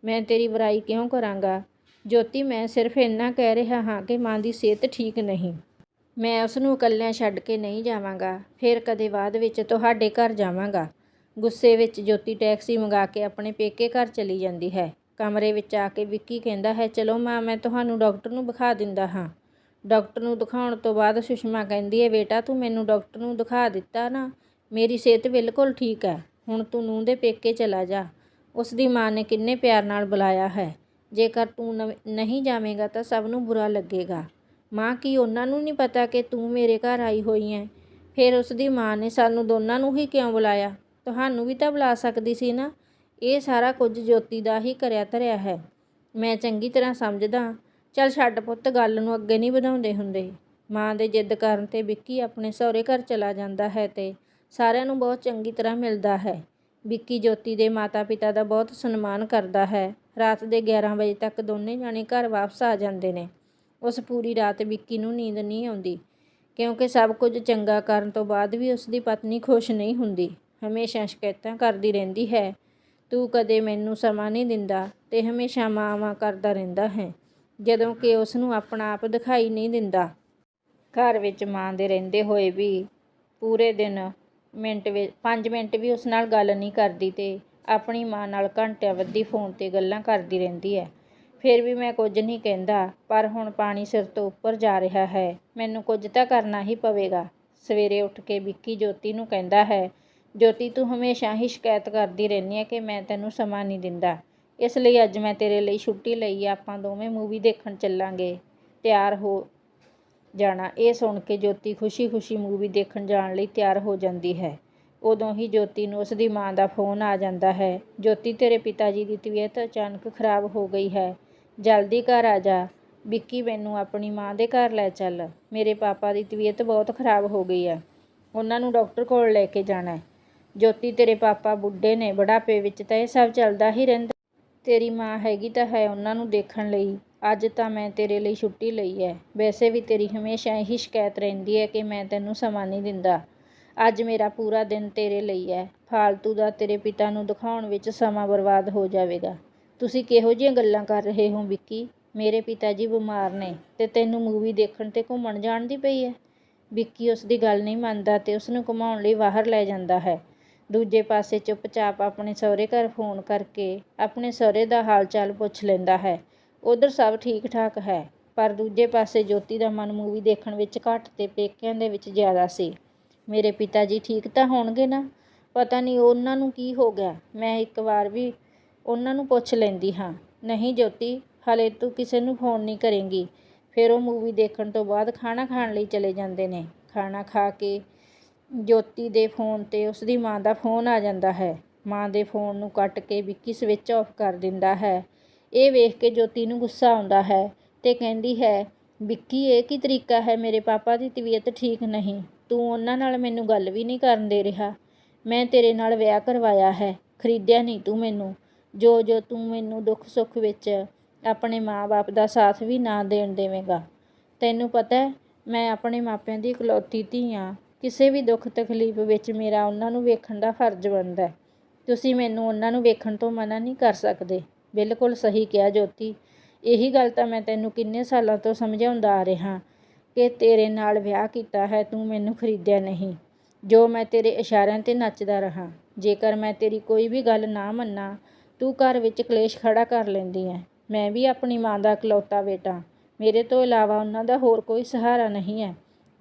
A: ਮੈਂ ਤੇਰੀ ਬੁਰਾਈ ਕਿਉਂ ਕਰਾਂਗਾ? ਜੋਤੀ, ਮੈਂ ਸਿਰਫ ਇੰਨਾ ਕਹਿ ਰਿਹਾ ਹਾਂ ਕਿ ਮਾਂ ਦੀ ਸਿਹਤ ਠੀਕ ਨਹੀਂ। ਮੈਂ ਉਸ ਨੂੰ ਇਕੱਲਿਆਂ ਛੱਡ ਕੇ ਨਹੀਂ ਜਾਵਾਂਗਾ, ਫਿਰ ਕਦੇ ਬਾਅਦ ਵਿੱਚ ਤੁਹਾਡੇ ਘਰ ਜਾਵਾਂਗਾ। ਗੁੱਸੇ ਵਿੱਚ ਜੋਤੀ ਟੈਕਸੀ ਮੰਗਾ ਕੇ ਆਪਣੇ ਪੇਕੇ ਘਰ ਚਲੀ ਜਾਂਦੀ ਹੈ। ਕਮਰੇ ਵਿੱਚ ਆ ਕੇ ਵਿੱਕੀ ਕਹਿੰਦਾ ਹੈ, ਚਲੋ ਮਾਂ, ਮੈਂ ਤੁਹਾਨੂੰ ਡਾਕਟਰ ਨੂੰ ਵਿਖਾ ਦਿੰਦਾ ਹਾਂ। ਡਾਕਟਰ ਨੂੰ ਦਿਖਾਉਣ ਤੋਂ ਬਾਅਦ ਸੁਸ਼ਮਾ ਕਹਿੰਦੀ ਹੈ, ਬੇਟਾ, ਤੂੰ ਮੈਨੂੰ ਡਾਕਟਰ ਨੂੰ ਦਿਖਾ ਦਿੱਤਾ ਨਾ। ਮੇਰੀ ਸਿਹਤ ਬਿਲਕੁਲ ਠੀਕ ਹੈ। ਹੁਣ ਤੂੰ ਨੂੰਹ ਦੇ ਪੇਕੇ ਚਲਾ ਜਾ। ਉਸ ਦੀ ਮਾਂ ਨੇ ਕਿੰਨੇ ਪਿਆਰ ਨਾਲ ਬੁਲਾਇਆ ਹੈ। ਜੇਕਰ ਤੂੰ ਨਵ- ਨਹੀਂ ਜਾਵੇਂਗਾ ਤਾਂ ਸਭ ਨੂੰ ਬੁਰਾ ਲੱਗੇਗਾ। ਮਾਂ ਕੀ ਉਹਨਾਂ ਨੂੰ ਨਹੀਂ ਪਤਾ ਕਿ ਤੂੰ ਮੇਰੇ ਘਰ ਆਈ ਹੋਈ ਹੈ? ਫਿਰ ਉਸ ਦੀ ਮਾਂ ਨੇ ਸਾਨੂੰ ਦੋਨਾਂ ਨੂੰ ਹੀ ਕਿਉਂ ਬੁਲਾਇਆ? ਤੁਹਾਨੂੰ ਵੀ ਤਾਂ ਬੁਲਾ ਸਕਦੀ ਸੀ ਨਾ? ਇਹ ਸਾਰਾ ਕੁਝ ਜੋਤੀ ਦਾ ਹੀ ਕਰਿਆ ਧਰਿਆ ਹੈ। ਮੈਂ ਚੰਗੀ ਤਰ੍ਹਾਂ ਸਮਝਦਾ ਚੱਲ ਛੱਡ ਪੁੱਤ, ਗੱਲ ਨੂੰ ਅੱਗੇ ਨਹੀਂ ਵਧਾਉਂਦੇ ਹੁੰਦੇ। ਮਾਂ ਦੇ ਜਿੱਦ ਕਰਨ ਤੇ ਵਿੱਕੀ ਆਪਣੇ ਸਹੁਰੇ ਘਰ ਚਲਾ ਜਾਂਦਾ ਹੈ ਤੇ ਸਾਰਿਆਂ ਨੂੰ ਬਹੁਤ ਚੰਗੀ ਤਰ੍ਹਾਂ ਮਿਲਦਾ ਹੈ। ਵਿੱਕੀ ਜੋਤੀ ਦੇ ਮਾਤਾ-ਪਿਤਾ ਦਾ ਬਹੁਤ ਸਨਮਾਨ ਕਰਦਾ ਹੈ। ਰਾਤ ਦੇ 11 ਵਜੇ ਤੱਕ ਦੋਨੇ ਜਾਣੇ ਘਰ ਵਾਪਸ ਆ ਜਾਂਦੇ ਨੇ। ਉਸ ਪੂਰੀ ਰਾਤ ਵਿੱਕੀ ਨੂੰ ਨੀਂਦ ਨਹੀਂ ਆਉਂਦੀ, ਕਿਉਂਕਿ ਸਭ ਕੁਝ ਚੰਗਾ ਕਰਨ ਤੋਂ ਬਾਅਦ ਵੀ ਉਸ ਦੀ ਪਤਨੀ ਖੁਸ਼ ਨਹੀਂ ਹੁੰਦੀ। ਹਮੇਸ਼ਾ ਸ਼ਿਕਾਇਤਾਂ ਕਰਦੀ ਰਹਿੰਦੀ ਹੈ, ਤੂੰ ਕਦੇ ਮੈਨੂੰ ਸਮਾਂ ਨਹੀਂ ਦਿੰਦਾ, ਤੇ ਹਮੇਸ਼ਾ ਮਾਂ-ਮਾਂ ਕਰਦਾ ਰਹਿੰਦਾ ਹੈ, ਜਦੋਂ ਕਿ ਉਸ ਨੂੰ ਆਪਣਾ ਆਪ ਦਿਖਾਈ ਨਹੀਂ ਦਿੰਦਾ। ਘਰ ਵਿੱਚ ਮਾਂ ਦੇ ਰਹਿੰਦੇ ਹੋਏ ਵੀ ਪੂਰੇ ਦਿਨ ਮਿੰਟ ਵਿੱਚ 5 ਮਿੰਟ ਵੀ ਉਸ ਨਾਲ ਗੱਲ ਨਹੀਂ ਕਰਦੀ ਤੇ ਆਪਣੀ ਮਾਂ ਨਾਲ ਘੰਟਿਆਂ ਵੱਧੀ ਫੋਨ ਤੇ ਗੱਲਾਂ ਕਰਦੀ ਰਹਿੰਦੀ ਹੈ। ਫਿਰ ਵੀ ਮੈਂ ਕੁਝ ਨਹੀਂ ਕਹਿੰਦਾ, ਪਰ ਹੁਣ ਪਾਣੀ ਸਿਰ ਤੋਂ ਉੱਪਰ ਜਾ ਰਿਹਾ ਹੈ। ਮੈਨੂੰ ਕੁਝ ਤਾਂ ਕਰਨਾ ਹੀ ਪਵੇਗਾ। ਸਵੇਰੇ ਉੱਠ ਕੇ ਵਿੱਕੀ ਜੋਤੀ ਨੂੰ ਕਹਿੰਦਾ ਹੈ, ਜੋਤੀ, ਤੂੰ ਹਮੇਸ਼ਾ ਹੀ ਸ਼ਿਕਾਇਤ ਕਰਦੀ ਰਹਿੰਦੀ ਹੈ ਕਿ ਮੈਂ ਤੈਨੂੰ ਸਮਾਂ ਨਹੀਂ ਦਿੰਦਾ। ਇਸ ਲਈ ਅੱਜ ਮੈਂ ਤੇਰੇ ਲਈ ਛੁੱਟੀ ਲਈ ਆਪਾਂ ਦੋਵੇਂ ਮੂਵੀ ਦੇਖਣ ਚੱਲਾਂਗੇ। ਤਿਆਰ ਹੋ ਜਾਣਾ। ਇਹ ਸੁਣ ਕੇ ਜੋਤੀ ਖੁਸ਼ੀ-ਖੁਸ਼ੀ ਮੂਵੀ ਦੇਖਣ ਜਾਣ ਲਈ ਤਿਆਰ ਹੋ ਜਾਂਦੀ ਹੈ। ਉਦੋਂ ਹੀ ਜੋਤੀ ਨੂੰ ਉਸ ਦੀ ਮਾਂ ਦਾ ਫੋਨ ਆ ਜਾਂਦਾ ਹੈ। ਜੋਤੀ, ਤੇਰੇ ਪਿਤਾ ਜੀ ਦੀ ਤਬੀਅਤ ਅਚਾਨਕ ਖਰਾਬ ਹੋ ਗਈ ਹੈ। ਜਲਦੀ ਘਰ ਆ ਜਾ। ਵਿੱਕੀ ਮੈਨੂੰ ਆਪਣੀ ਮਾਂ ਦੇ ਘਰ ਲੈ ਚੱਲ। ਮੇਰੇ ਪਾਪਾ ਦੀ ਤਬੀਅਤ ਬਹੁਤ ਖਰਾਬ ਹੋ ਗਈ ਹੈ ਉਹਨਾਂ ਨੂੰ ਡਾਕਟਰ ਕੋਲ ਲੈ ਕੇ ਜਾਣਾ ਜੋਤੀ ਤੇਰੇ ਪਾਪਾ ਬੁੱਢੇ ਨੇ, ਬੁਢਾਪੇ ਵਿੱਚ ਤਾਂ ਇਹ ਸਭ ਚੱਲਦਾ ਹੀ ਰਹਿੰਦਾ। ਤੇਰੀ ਮਾਂ ਹੈਗੀ ਤਾਂ ਹੈ ਉਹਨਾਂ ਨੂੰ ਦੇਖਣ ਲਈ। ਅੱਜ ਤਾਂ ਮੈਂ ਤੇਰੇ ਲਈ ਛੁੱਟੀ ਲਈ ਹੈ। ਵੈਸੇ ਵੀ ਤੇਰੀ ਹਮੇਸ਼ਾ ਇਹੀ ਸ਼ਿਕਾਇਤ ਰਹਿੰਦੀ ਹੈ ਕਿ ਮੈਂ ਤੈਨੂੰ ਸਮਾਂ ਨਹੀਂ ਦਿੰਦਾ। ਅੱਜ ਮੇਰਾ ਪੂਰਾ ਦਿਨ ਤੇਰੇ ਲਈ ਹੈ। ਫਾਲਤੂ ਦਾ ਤੇਰੇ ਪਿਤਾ ਨੂੰ ਦਿਖਾਉਣ ਵਿੱਚ ਸਮਾਂ ਬਰਬਾਦ ਹੋ ਜਾਵੇਗਾ। ਤੁਸੀਂ ਕਿਹੋ ਜਿਹੀਆਂ ਗੱਲਾਂ ਕਰ ਰਹੇ ਹੋ ਵਿੱਕੀ? ਮੇਰੇ ਪਿਤਾ ਜੀ ਬਿਮਾਰ ਨੇ ਤੇ ਤੈਨੂੰ ਮੂਵੀ ਦੇਖਣ ਤੇ ਘੁੰਮਣ ਜਾਣ ਦੀ ਪਈ ਹੈ ਵਿੱਕੀ ਉਸ ਦੀ ਗੱਲ ਨਹੀਂ ਮੰਨਦਾ ਤੇ ਉਸ ਨੂੰ ਘੁਮਾਉਣ ਲਈ ਬਾਹਰ ਲੈ ਜਾਂਦਾ ਹੈ। ਦੂਜੇ ਪਾਸੇ ਚੁੱਪਚਾਪ ਆਪਣੇ ਸਹੁਰੇ ਘਰ ਫੋਨ ਕਰਕੇ ਆਪਣੇ ਸਹੁਰੇ ਦਾ ਹਾਲ ਚਾਲ ਪੁੱਛ ਲੈਂਦਾ ਹੈ। ਉਧਰ ਸਭ ਠੀਕ ਠਾਕ ਹੈ, ਪਰ ਦੂਜੇ ਪਾਸੇ ਜੋਤੀ ਦਾ ਮਨ ਮੂਵੀ ਦੇਖਣ ਵਿੱਚ ਘੱਟ ਤੇ ਪੇਕਿਆਂ ਦੇ ਵਿੱਚ ਜ਼ਿਆਦਾ ਸੀ। ਮੇਰੇ ਪਿਤਾ ਜੀ ਠੀਕ ਤਾਂ ਹੋਣਗੇ ਨਾ? ਪਤਾ ਨਹੀਂ ਉਹਨਾਂ ਨੂੰ ਕੀ ਹੋ ਗਿਆ। ਮੈਂ ਇੱਕ ਵਾਰ ਵੀ ਉਹਨਾਂ ਨੂੰ ਪੁੱਛ ਲੈਂਦੀ ਹਾਂ। ਨਹੀਂ ਜੋਤੀ, ਹਾਲੇ ਤੂੰ ਕਿਸੇ ਨੂੰ ਫੋਨ ਨਹੀਂ ਕਰੇਂਗੀ। ਫਿਰ ਉਹ ਮੂਵੀ ਦੇਖਣ ਤੋਂ ਬਾਅਦ ਖਾਣਾ ਖਾਣ ਲਈ ਚਲੇ ਜਾਂਦੇ ਨੇ। ਖਾਣਾ ਖਾ ਕੇ ਜੋਤੀ ਦੇ ਫੋਨ ਤੇ ਉਸ ਦੀ ਮਾਂ ਦਾ ਫੋਨ ਆ ਜਾਂਦਾ ਹੈ। ਮਾਂ ਦੇ ਫੋਨ ਨੂੰ ਕੱਟ ਕੇ ਵਿੱਕੀ ਸਵਿਚ ਆਫ ਕਰ ਦਿੰਦਾ ਹੈ। ਇਹ ਵੇਖ ਕੇ ਜੋਤੀ ਨੂੰ ਗੁੱਸਾ ਆਉਂਦਾ ਹੈ ਤੇ ਕਹਿੰਦੀ ਹੈ, ਵਿੱਕੀ, ਇਹ ਕੀ ਤਰੀਕਾ ਹੈ? ਮੇਰੇ ਪਾਪਾ ਦੀ ਤਬੀਅਤ ਠੀਕ ਨਹੀਂ। ਤੂੰ ਉਹਨਾਂ ਨਾਲ ਮੈਨੂੰ ਗੱਲ ਵੀ ਨਹੀਂ ਕਰਨ ਦੇ ਰਿਹਾ। ਮੈਂ ਤੇਰੇ ਨਾਲ ਵਿਆਹ ਕਰਵਾਇਆ ਹੈ। ਖਰੀਦਿਆ ਨਹੀਂ ਤੂੰ ਮੈਨੂੰ। ਜੋ ਜੋ ਤੂੰ ਮੈਨੂੰ ਦੁੱਖ ਸੁੱਖ ਵਿੱਚ ਆਪਣੇ ਮਾਂ-ਬਾਪ ਦਾ ਸਾਥ ਵੀ ਨਾ ਦੇਣ ਦੇਵੇਂਗਾ। ਤੈਨੂੰ ਪਤਾ ਹੈ, ਮੈਂ ਆਪਣੇ ਮਾਪਿਆਂ ਦੀ ਇਕਲੌਤੀ ਧੀ ਹਾਂ। ਕਿਸੇ ਵੀ ਦੁੱਖ ਤਕਲੀਫ ਵਿੱਚ ਮੇਰਾ ਉਹਨਾਂ ਨੂੰ ਵੇਖਣ ਦਾ ਫਰਜ਼ ਬਣਦਾ ਹੈ। ਤੁਸੀਂ ਮੈਨੂੰ ਉਹਨਾਂ ਨੂੰ ਵੇਖਣ ਤੋਂ ਮਨਾ ਨਹੀਂ ਕਰ ਸਕਦੇ। ਬਿਲਕੁਲ ਸਹੀ ਕਿਹਾ ਜੋਤੀ। ਇਹੀ ਗੱਲ ਤਾਂ ਮੈਂ ਤੈਨੂੰ ਕਿੰਨੇ ਸਾਲਾਂ ਤੋਂ ਸਮਝਾਉਂਦਾ ਆ ਰਿਹਾ ਕਿ ਤੇਰੇ ਨਾਲ ਵਿਆਹ ਕੀਤਾ ਹੈ, ਤੂੰ ਮੈਨੂੰ ਖਰੀਦਿਆ ਨਹੀਂ। ਜੋ ਮੈਂ ਤੇਰੇ ਇਸ਼ਾਰਿਆਂ ਤੇ ਨੱਚਦਾ ਰਹਾ, ਜੇਕਰ ਮੈਂ ਤੇਰੀ ਕੋਈ ਵੀ ਗੱਲ ਨਾ ਮੰਨਾਂ ਤੂੰ ਘਰ ਵਿੱਚ ਕਲੇਸ਼ ਖੜਾ ਕਰ ਲੈਂਦੀ ਹੈ ਮੈਂ ਵੀ ਆਪਣੀ ਮਾਂ ਦਾ ਇਕਲੌਤਾ ਬੇਟਾ। ਮੇਰੇ ਤੋਂ ਇਲਾਵਾ ਉਹਨਾਂ ਦਾ ਹੋਰ ਕੋਈ ਸਹਾਰਾ ਨਹੀਂ ਹੈ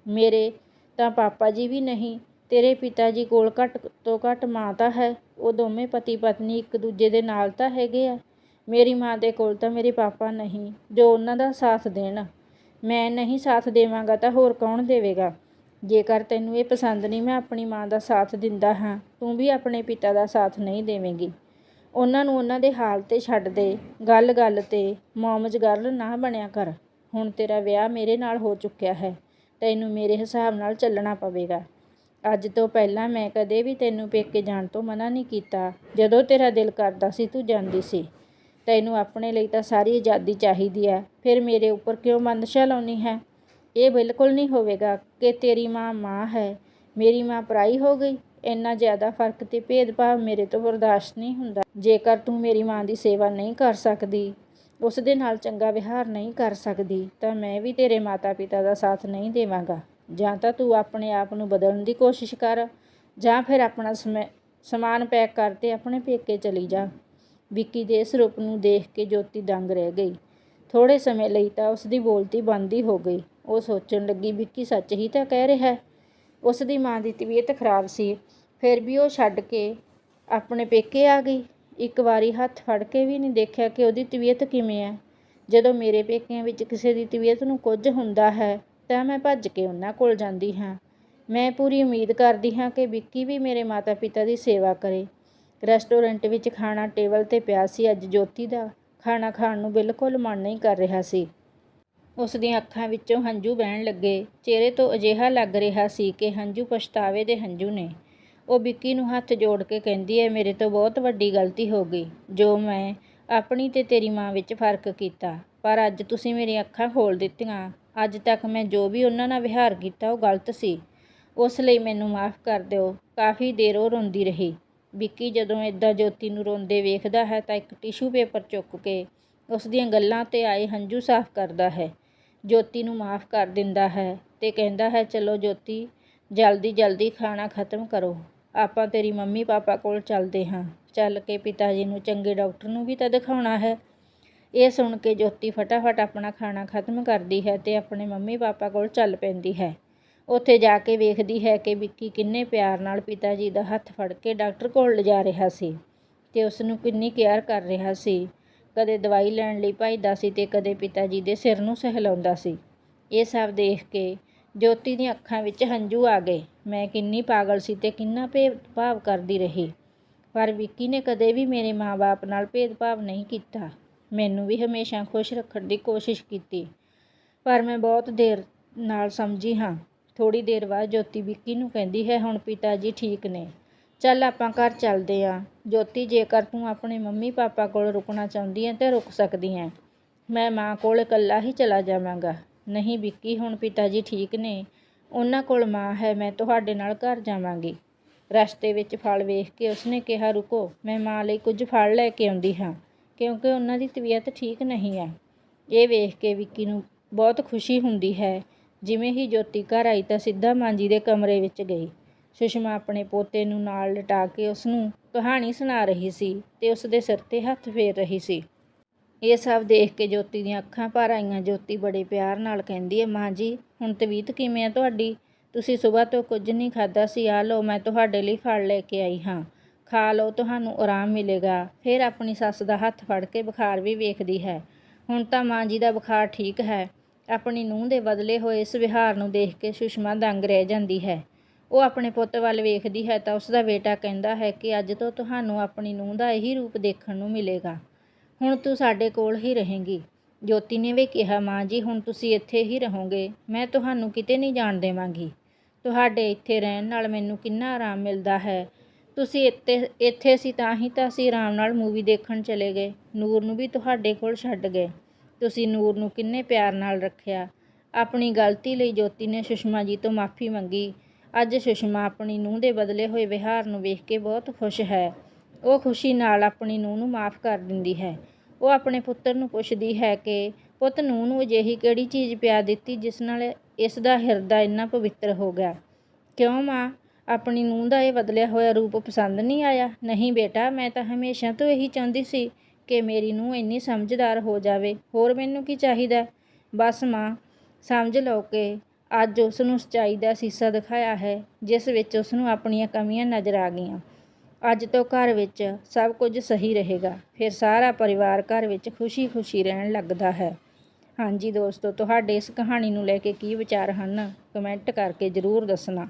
A: ਮੇਰੇ ਤਾਂ ਪਾਪਾ ਜੀ ਵੀ ਨਹੀਂ, ਤੇਰੇ ਪਿਤਾ ਜੀ ਕੋਲ ਘੱਟ ਤੋਂ ਘੱਟ ਮਾਂ ਤਾਂ ਹੈ। ਉਹ ਦੋਵੇਂ ਪਤੀ ਪਤਨੀ ਇੱਕ ਦੂਜੇ ਦੇ ਨਾਲ ਤਾਂ ਹੈਗੇ ਆ। ਮੇਰੀ ਮਾਂ ਦੇ ਕੋਲ ਤਾਂ ਮੇਰੇ ਪਾਪਾ ਨਹੀਂ, ਜੋ ਉਹਨਾਂ ਦਾ ਸਾਥ ਦੇਣ। ਮੈਂ ਨਹੀਂ ਸਾਥ ਦੇਵਾਂਗਾ ਤਾਂ ਹੋਰ ਕੌਣ ਦੇਵੇਗਾ? ਜੇਕਰ ਤੈਨੂੰ ਇਹ ਪਸੰਦ ਨਹੀਂ, ਮੈਂ ਆਪਣੀ ਮਾਂ ਦਾ ਸਾਥ ਦਿੰਦਾ ਹਾਂ। ਤੂੰ ਵੀ ਆਪਣੇ ਪਿਤਾ ਦਾ ਸਾਥ ਨਹੀਂ ਦੇਵੇਂਗੀ। ਉਹਨਾਂ ਨੂੰ ਉਹਨਾਂ ਦੇ ਹਾਲ ਤੇ ਛੱਡ ਦੇ, ਗੱਲ ਗੱਲ ਤੇ ਮੌਮਜ ਗੱਲ ਨਾ ਬਣਿਆ ਕਰ। ਹੁਣ ਤੇਰਾ ਵਿਆਹ ਮੇਰੇ ਨਾਲ ਹੋ ਚੁੱਕਿਆ ਹੈ, ਤੈਨੂੰ ਮੇਰੇ ਹਿਸਾਬ ਨਾਲ ਚੱਲਣਾ ਪਵੇਗਾ। ਅੱਜ ਤੋਂ ਪਹਿਲਾਂ ਮੈਂ ਕਦੇ ਵੀ ਤੈਨੂੰ ਪੇਕੇ ਜਾਣ ਤੋਂ ਮਨਾ ਨਹੀਂ ਕੀਤਾ। ਜਦੋਂ ਤੇਰਾ ਦਿਲ ਕਰਦਾ ਸੀ ਤੂੰ ਜਾਂਦੀ ਸੀ। ਤੈਨੂੰ ਆਪਣੇ ਲਈ ਤਾਂ ਸਾਰੀ ਆਜ਼ਾਦੀ ਚਾਹੀਦੀ ਹੈ ਫਿਰ ਮੇਰੇ ਉੱਪਰ ਕਿਉਂ ਬੰਦਸ਼ਾ ਲਾਉਣੀ ਹੈ? ਇਹ ਬਿਲਕੁਲ ਨਹੀਂ ਹੋਵੇਗਾ ਕਿ ਤੇਰੀ ਮਾਂ ਮਾਂ ਹੈ, ਮੇਰੀ ਮਾਂ ਪਰਾਈ ਹੋ ਗਈ। ਇੰਨਾ ਜ਼ਿਆਦਾ ਫ਼ਰਕ ਤੇ ਭੇਦਭਾਵ ਮੇਰੇ ਤੋਂ ਬਰਦਾਸ਼ਤ ਨਹੀਂ ਹੁੰਦਾ। ਜੇਕਰ ਤੂੰ ਮੇਰੀ ਮਾਂ ਦੀ ਸੇਵਾ ਨਹੀਂ ਕਰ ਸਕਦੀ, ਉਸ ਦੇ ਨਾਲ ਚੰਗਾ ਵਿਹਾਰ ਨਹੀਂ ਕਰ ਸਕਦੀ, ਤਾਂ ਮੈਂ ਵੀ ਤੇਰੇ ਮਾਤਾ-ਪਿਤਾ ਦਾ ਸਾਥ ਨਹੀਂ ਦੇਵਾਂਗਾ। ਜਾਂ ਤਾਂ ਤੂੰ ਆਪਣੇ ਆਪ ਨੂੰ ਬਦਲਣ ਦੀ ਕੋਸ਼ਿਸ਼ ਕਰ, ਜਾਂ ਫਿਰ ਆਪਣਾ ਸਮਾਨ ਪੈਕ ਕਰ ਤੇ ਆਪਣੇ ਪੇਕੇ ਚਲੀ ਜਾ। ਵਿੱਕੀ ਦੇ ਇਸ ਰੂਪ ਨੂੰ ਦੇਖ ਕੇ ਜੋਤੀ ਦੰਗ ਰਹਿ ਗਈ। ਥੋੜੇ ਸਮੇਂ ਲਈ ਤਾਂ ਉਸ ਦੀ ਬੋਲਤੀ ਬੰਦ ਹੀ ਹੋ ਗਈ। ਉਹ ਸੋਚਣ ਲੱਗੀ, ਵਿੱਕੀ ਸੱਚ ਹੀ ਤਾਂ ਕਹਿ ਰਿਹਾ ਹੈ। ਉਸ ਦੀ ਮਾਂ ਦੀ ਤਬੀਅਤ ਖਰਾਬ ਸੀ। ਫਿਰ ਵੀ ਉਹ ਛੱਡ ਕੇ ਆਪਣੇ ਪੇਕੇ ਆ ਗਈ। ਇੱਕ ਵਾਰੀ ਹੱਥ ਫੜ ਕੇ ਵੀ ਨਹੀਂ ਦੇਖਿਆ ਕਿ ਉਹਦੀ ਤਬੀਅਤ ਕਿਵੇਂ ਹੈ। ਜਦੋਂ ਮੇਰੇ ਪੇਕਿਆਂ ਵਿੱਚ ਕਿਸੇ ਦੀ ਤਬੀਅਤ ਨੂੰ ਕੁਝ ਹੁੰਦਾ ਹੈ, ਤਾਂ ਮੈਂ ਭੱਜ ਕੇ ਉਹਨਾਂ ਕੋਲ ਜਾਂਦੀ ਹਾਂ। ਮੈਂ ਪੂਰੀ ਉਮੀਦ ਕਰਦੀ ਹਾਂ ਕਿ ਵਿੱਕੀ ਵੀ ਮੇਰੇ ਮਾਤਾ-ਪਿਤਾ ਦੀ ਸੇਵਾ ਕਰੇ। ਰੈਸਟੋਰੈਂਟ ਵਿੱਚ ਖਾਣਾ ਟੇਬਲ ਤੇ ਪਿਆ ਸੀ। ਅੱਜ ਜੋਤੀ ਦਾ ਖਾਣਾ ਖਾਣ ਨੂੰ ਬਿਲਕੁਲ ਮਨ ਨਹੀਂ ਕਰ ਰਿਹਾ ਸੀ। ਉਸ ਦੀਆਂ ਅੱਖਾਂ ਵਿੱਚੋਂ ਹੰਝੂ ਵਹਿਣ ਲੱਗੇ। ਚਿਹਰੇ ਤੋਂ ਅਜਿਹਾ ਲੱਗ ਰਿਹਾ ਸੀ ਕਿ ਹੰਝੂ ਪਛਤਾਵੇ ਦੇ ਹੰਝੂ ਨੇ। ਉਹ ਵਿੱਕੀ ਨੂੰ ਹੱਥ ਜੋੜ ਕੇ ਕਹਿੰਦੀ ਹੈ, ਮੇਰੇ ਤੋਂ ਬਹੁਤ ਵੱਡੀ ਗਲਤੀ ਹੋ ਗਈ, ਜੋ ਮੈਂ ਆਪਣੀ ਤੇ ਤੇਰੀ ਮਾਂ ਵਿੱਚ ਫ਼ਰਕ ਕੀਤਾ। ਪਰ ਅੱਜ ਤੁਸੀਂ ਮੇਰੀਆਂ ਅੱਖਾਂ ਖੋਲ ਦਿੱਤੀਆਂ। ਅੱਜ ਤੱਕ ਮੈਂ ਜੋ ਵੀ ਉਹਨਾਂ ਨਾਲ ਵਿਹਾਰ ਕੀਤਾ, ਉਹ ਗਲਤ ਸੀ। ਉਸ ਲਈ ਮੈਨੂੰ ਮਾਫ ਕਰ ਦਿਓ। ਕਾਫੀ ਦੇਰ ਉਹ ਰੋਂਦੀ ਰਹੀ। ਵਿੱਕੀ ਜਦੋਂ ਇਦਾਂ ਜੋਤੀ ਨੂੰ ਰੋਂਦੇ ਵੇਖਦਾ ਹੈ ਤਾਂ ਇੱਕ ਟਿਸ਼ੂ ਪੇਪਰ ਚੁੱਕ ਕੇ ਉਸ ਦੀਆਂ ਗੱਲਾਂ ਤੇ ਆਏ ਹੰਝੂ ਸਾਫ਼ ਕਰਦਾ ਹੈ। ਜੋਤੀ ਨੂੰ ਮਾਫ ਕਰ ਦਿੰਦਾ ਹੈ ਅਤੇ ਕਹਿੰਦਾ ਹੈ, ਚਲੋ ਜੋਤੀ, ਜਲਦੀ ਜਲਦੀ ਖਾਣਾ ਖਤਮ ਕਰੋ। ਆਪਾਂ ਤੇਰੀ ਮੰਮੀ ਪਾਪਾ ਕੋਲ ਚੱਲਦੇ ਹਾਂ। ਚੱਲ ਕੇ ਪਿਤਾ ਜੀ ਨੂੰ ਚੰਗੇ ਡਾਕਟਰ ਨੂੰ ਵੀ ਤਾਂ ਦਿਖਾਉਣਾ ਹੈ ਇਹ ਸੁਣ ਕੇ ਜੋਤੀ ਫਟਾਫਟ ਆਪਣਾ ਖਾਣਾ ਖਤਮ ਕਰਦੀ ਹੈ ਅਤੇ ਆਪਣੇ ਮੰਮੀ ਪਾਪਾ ਕੋਲ ਚੱਲ ਪੈਂਦੀ ਹੈ। ਉੱਥੇ ਜਾ ਕੇ ਵੇਖਦੀ ਹੈ ਕਿ ਵਿੱਕੀ ਕਿੰਨੇ ਪਿਆਰ ਨਾਲ ਪਿਤਾ ਜੀ ਦਾ ਹੱਥ ਫੜ ਕੇ ਡਾਕਟਰ ਕੋਲ ਲਿਜਾ ਰਿਹਾ ਸੀ ਤੇ ਉਸ ਨੂੰ ਕਿੰਨੀ ਕੇਅਰ ਕਰ ਰਿਹਾ ਸੀ। ਕਦੇ ਦਵਾਈ ਲੈਣ ਲਈ ਭੱਜਦਾ ਸੀ ਤੇ ਕਦੇ ਪਿਤਾ ਜੀ ਦੇ ਸਿਰ ਨੂੰ ਸਹਿਲਾਉਂਦਾ ਸੀ। ਇਹ ਸਭ ਦੇਖ ਕੇ ਜੋਤੀ ਦੀਆਂ ਅੱਖਾਂ ਵਿੱਚ ਹੰਝੂ ਆ ਗਏ। ਮੈਂ ਕਿੰਨੀ ਪਾਗਲ ਸੀ ਤੇ ਕਿੰਨਾ ਭੇਦਭਾਵ ਕਰਦੀ ਰਹੀ। ਪਰ ਵਿੱਕੀ ਨੇ ਕਦੇ ਵੀ ਮੇਰੇ ਮਾਂ-ਬਾਪ ਨਾਲ ਭੇਦਭਾਵ ਨਹੀਂ ਕੀਤਾ। ਮੈਨੂੰ ਵੀ ਹਮੇਸ਼ਾ ਖੁਸ਼ ਰੱਖਣ ਦੀ ਕੋਸ਼ਿਸ਼ ਕੀਤੀ। ਪਰ ਮੈਂ ਬਹੁਤ ਦੇਰ ਨਾਲ ਸਮਝੀ ਹਾਂ। ਥੋੜੀ ਦੇਰ ਬਾਅਦ ਜੋਤੀ ਵਿੱਕੀ ਨੂੰ ਕਹਿੰਦੀ ਹੈ, ਹੁਣ ਪਿਤਾ ਜੀ ਠੀਕ ਨੇ। ਚੱਲ ਆਪਾਂ ਘਰ ਚੱਲਦੇ ਆਂ। ਜੋਤੀ, ਜੇਕਰ ਤੂੰ ਆਪਣੇ ਮੰਮੀ ਪਾਪਾ ਕੋਲ ਰੁਕਣਾ ਚਾਹੁੰਦੀ ਹੈ ਤੇ ਰੁਕ ਸਕਦੀ ਹੈ ਮੈਂ ਮਾਂ ਕੋਲ ਇਕੱਲਾ ਹੀ ਚਲਾ ਜਾਵਾਂਗਾ। ਨਹੀਂ ਵਿੱਕੀ, ਹੁਣ ਪਿਤਾ ਜੀ ਠੀਕ ਨੇ। ਉਹਨਾਂ ਕੋਲ ਮਾਂ ਹੈ, ਮੈਂ ਤੁਹਾਡੇ ਨਾਲ ਘਰ ਜਾਵਾਂਗੀ। ਰਸਤੇ ਵਿੱਚ ਫਲ ਵੇਖ ਕੇ ਉਸਨੇ ਕਿਹਾ, ਰੁਕੋ, ਮੈਂ ਮਾਂ ਲਈ ਕੁਝ ਫਲ ਲੈ ਕੇ ਆਉਂਦੀ ਹਾਂ, ਕਿਉਂਕਿ ਉਹਨਾਂ ਦੀ ਤਬੀਅਤ ਠੀਕ ਨਹੀਂ ਹੈ ਇਹ ਵੇਖ ਕੇ ਵਿੱਕੀ ਨੂੰ ਬਹੁਤ ਖੁਸ਼ੀ ਹੁੰਦੀ ਹੈ। ਜਿਵੇਂ ਹੀ ਜੋਤੀ ਘਰ ਆਈ ਤਾਂ ਸਿੱਧਾ ਮਾਂ ਜੀ ਦੇ ਕਮਰੇ ਵਿੱਚ ਗਈ। ਸੁਸ਼ਮਾ ਆਪਣੇ ਪੋਤੇ ਨੂੰ ਨਾਲ ਲਟਾ ਕੇ ਉਸ ਨੂੰ ਕਹਾਣੀ ਸੁਣਾ ਰਹੀ ਸੀ ਤੇ ਉਸ ਦੇ ਸਿਰ ਤੇ ਹੱਥ ਫੇਰ ਰਹੀ ਸੀ। ਇਹ ਸਭ ਦੇਖ ਕੇ ਜੋਤੀ ਦੀਆਂ ਅੱਖਾਂ ਭਰ ਆਈਆਂ। ਜੋਤੀ ਬੜੇ ਪਿਆਰ ਨਾਲ ਕਹਿੰਦੀ ਹੈ, ਮਾਂ ਜੀ, ਹੁਣ ਤਬੀਅਤ ਕਿਵੇਂ ਹੈ ਤੁਹਾਡੀ? ਤੁਸੀਂ ਸਵੇਰ ਤੋਂ ਕੁਝ ਨਹੀਂ ਖਾਦਾ ਸੀ। ਆ ਲਓ, ਮੈਂ ਤੁਹਾਡੇ ਲਈ ਫਲ ਲੈ ਕੇ ਆਈ ਹਾਂ। ਖਾ ਲਓ, ਤੁਹਾਨੂੰ ਆਰਾਮ ਮਿਲੇਗਾ। ਫਿਰ ਆਪਣੀ ਸੱਸ ਦਾ ਹੱਥ ਫੜ ਕੇ ਬੁਖਾਰ ਵੀ ਵੇਖਦੀ ਹੈ। ਹੁਣ ਤਾਂ ਮਾਂ ਜੀ ਦਾ ਬੁਖਾਰ ਠੀਕ ਹੈ। ਆਪਣੀ ਨੂੰਹ ਦੇ ਬਦਲੇ ਹੋਏ ਇਸ ਵਿਹਾਰ ਨੂੰ ਦੇਖ ਕੇ ਸੁਸ਼ਮਾ ਦੰਗ ਰਹਿ ਜਾਂਦੀ ਹੈ। ਉਹ ਆਪਣੇ ਪੁੱਤ ਵੱਲ ਵੇਖਦੀ ਹੈ ਤਾਂ ਉਸ ਦਾ ਬੇਟਾ ਕਹਿੰਦਾ ਹੈ ਕਿ ਅੱਜ ਤੋਂ ਤੁਹਾਨੂੰ ਆਪਣੀ ਨੂੰਹ ਦਾ ਇਹੀ ਰੂਪ ਦੇਖਣ ਨੂੰ ਮਿਲੇਗਾ। ਹੁਣ ਤੂੰ ਸਾਡੇ ਕੋਲ ਹੀ ਰਹੇਂਗੀ। ਜੋਤੀ ਨੇ ਵੀ ਕਿਹਾ, ਮਾਂ ਜੀ, ਹੁਣ ਤੁਸੀਂ ਇੱਥੇ ਹੀ ਰਹੋਗੇ। ਮੈਂ ਤੁਹਾਨੂੰ ਕਿਤੇ ਨਹੀਂ ਜਾਣ ਦੇਵਾਂਗੀ। ਤੁਹਾਡੇ ਇੱਥੇ ਰਹਿਣ ਨਾਲ ਮੈਨੂੰ ਕਿੰਨਾ ਆਰਾਮ ਮਿਲਦਾ ਹੈ। ਤੁਸੀਂ ਇੱਥੇ ਇੱਥੇ ਸੀ ਤਾਂ ਹੀ ਤਾਂ ਅਸੀਂ ਆਰਾਮ ਨਾਲ ਮੂਵੀ ਦੇਖਣ ਚਲੇ ਗਏ। ਨੂਰ ਨੂੰ ਵੀ ਤੁਹਾਡੇ ਕੋਲ ਛੱਡ ਗਏ। ਤੁਸੀਂ ਨੂਰ ਨੂੰ ਕਿੰਨੇ ਪਿਆਰ ਨਾਲ ਰੱਖਿਆ। ਆਪਣੀ ਗਲਤੀ ਲਈ ਜੋਤੀ ਨੇ ਸੁਸ਼ਮਾ ਜੀ ਤੋਂ ਮਾਫੀ ਮੰਗੀ। ਅੱਜ ਸੁਸ਼ਮਾ ਆਪਣੀ ਨੂੰਹ ਦੇ ਬਦਲੇ ਹੋਏ ਵਿਹਾਰ ਨੂੰ ਵੇਖ ਕੇ ਬਹੁਤ ਖੁਸ਼ ਹੈ। ਉਹ ਖੁਸ਼ੀ ਨਾਲ ਆਪਣੀ ਨੂੰਹ ਨੂੰ ਮਾਫ ਕਰ ਦਿੰਦੀ ਹੈ। ਉਹ ਆਪਣੇ ਪੁੱਤਰ ਨੂੰ ਪੁੱਛਦੀ ਹੈ ਕਿ, ਪੁੱਤ, ਨੂੰਹ ਨੂੰ ਅਜਿਹੀ ਕਿਹੜੀ ਚੀਜ਼ ਪਿਆ ਦਿੱਤੀ ਜਿਸ ਨਾਲ ਇਸ ਦਾ ਹਿਰਦਾ ਇੰਨਾ ਪਵਿੱਤਰ ਹੋ ਗਿਆ? ਕਿਉਂ ਮਾਂ? ਆਪਣੀ ਨੂੰਹ ਦਾ ਇਹ ਬਦਲਿਆ ਹੋਇਆ ਰੂਪ ਪਸੰਦ ਨਹੀਂ ਆਇਆ? ਨਹੀਂ ਬੇਟਾ, ਮੈਂ ਤਾਂ ਹਮੇਸ਼ਾ ਤੋਂ ਇਹੀ ਚਾਹੁੰਦੀ ਸੀ ਕਿ ਮੇਰੀ ਨੂੰਹ ਇੰਨੀ ਸਮਝਦਾਰ ਹੋ ਜਾਵੇ। ਹੋਰ ਮੈਨੂੰ ਕੀ ਚਾਹੀਦਾ? ਬਸ ਮਾਂ, ਸਮਝ ਲਓ ਕਿ ਅੱਜ ਉਸ ਨੂੰ ਸੱਚਾਈ ਦਾ ਸੀਸਾ ਦਿਖਾਇਆ ਹੈ, ਜਿਸ ਵਿੱਚ ਉਸ ਨੂੰ ਆਪਣੀਆਂ ਕਮੀਆਂ ਨਜ਼ਰ ਆ ਗਈਆਂ। ਅੱਜ ਤੋਂ ਘਰ ਵਿੱਚ ਸਭ ਕੁਝ ਸਹੀ ਰਹੇਗਾ। ਫਿਰ ਸਾਰਾ ਪਰਿਵਾਰ ਘਰ ਵਿੱਚ ਖੁਸ਼ੀ-ਖੁਸ਼ੀ ਰਹਿਣ ਲੱਗਦਾ ਹੈ। ਹਾਂਜੀ ਦੋਸਤੋ, ਤੁਹਾਡੇ ਇਸ ਕਹਾਣੀ ਨੂੰ ਲੈ ਕੇ ਕੀ ਵਿਚਾਰ ਹਨ? ਕਮੈਂਟ ਕਰਕੇ ਜ਼ਰੂਰ ਦੱਸਣਾ।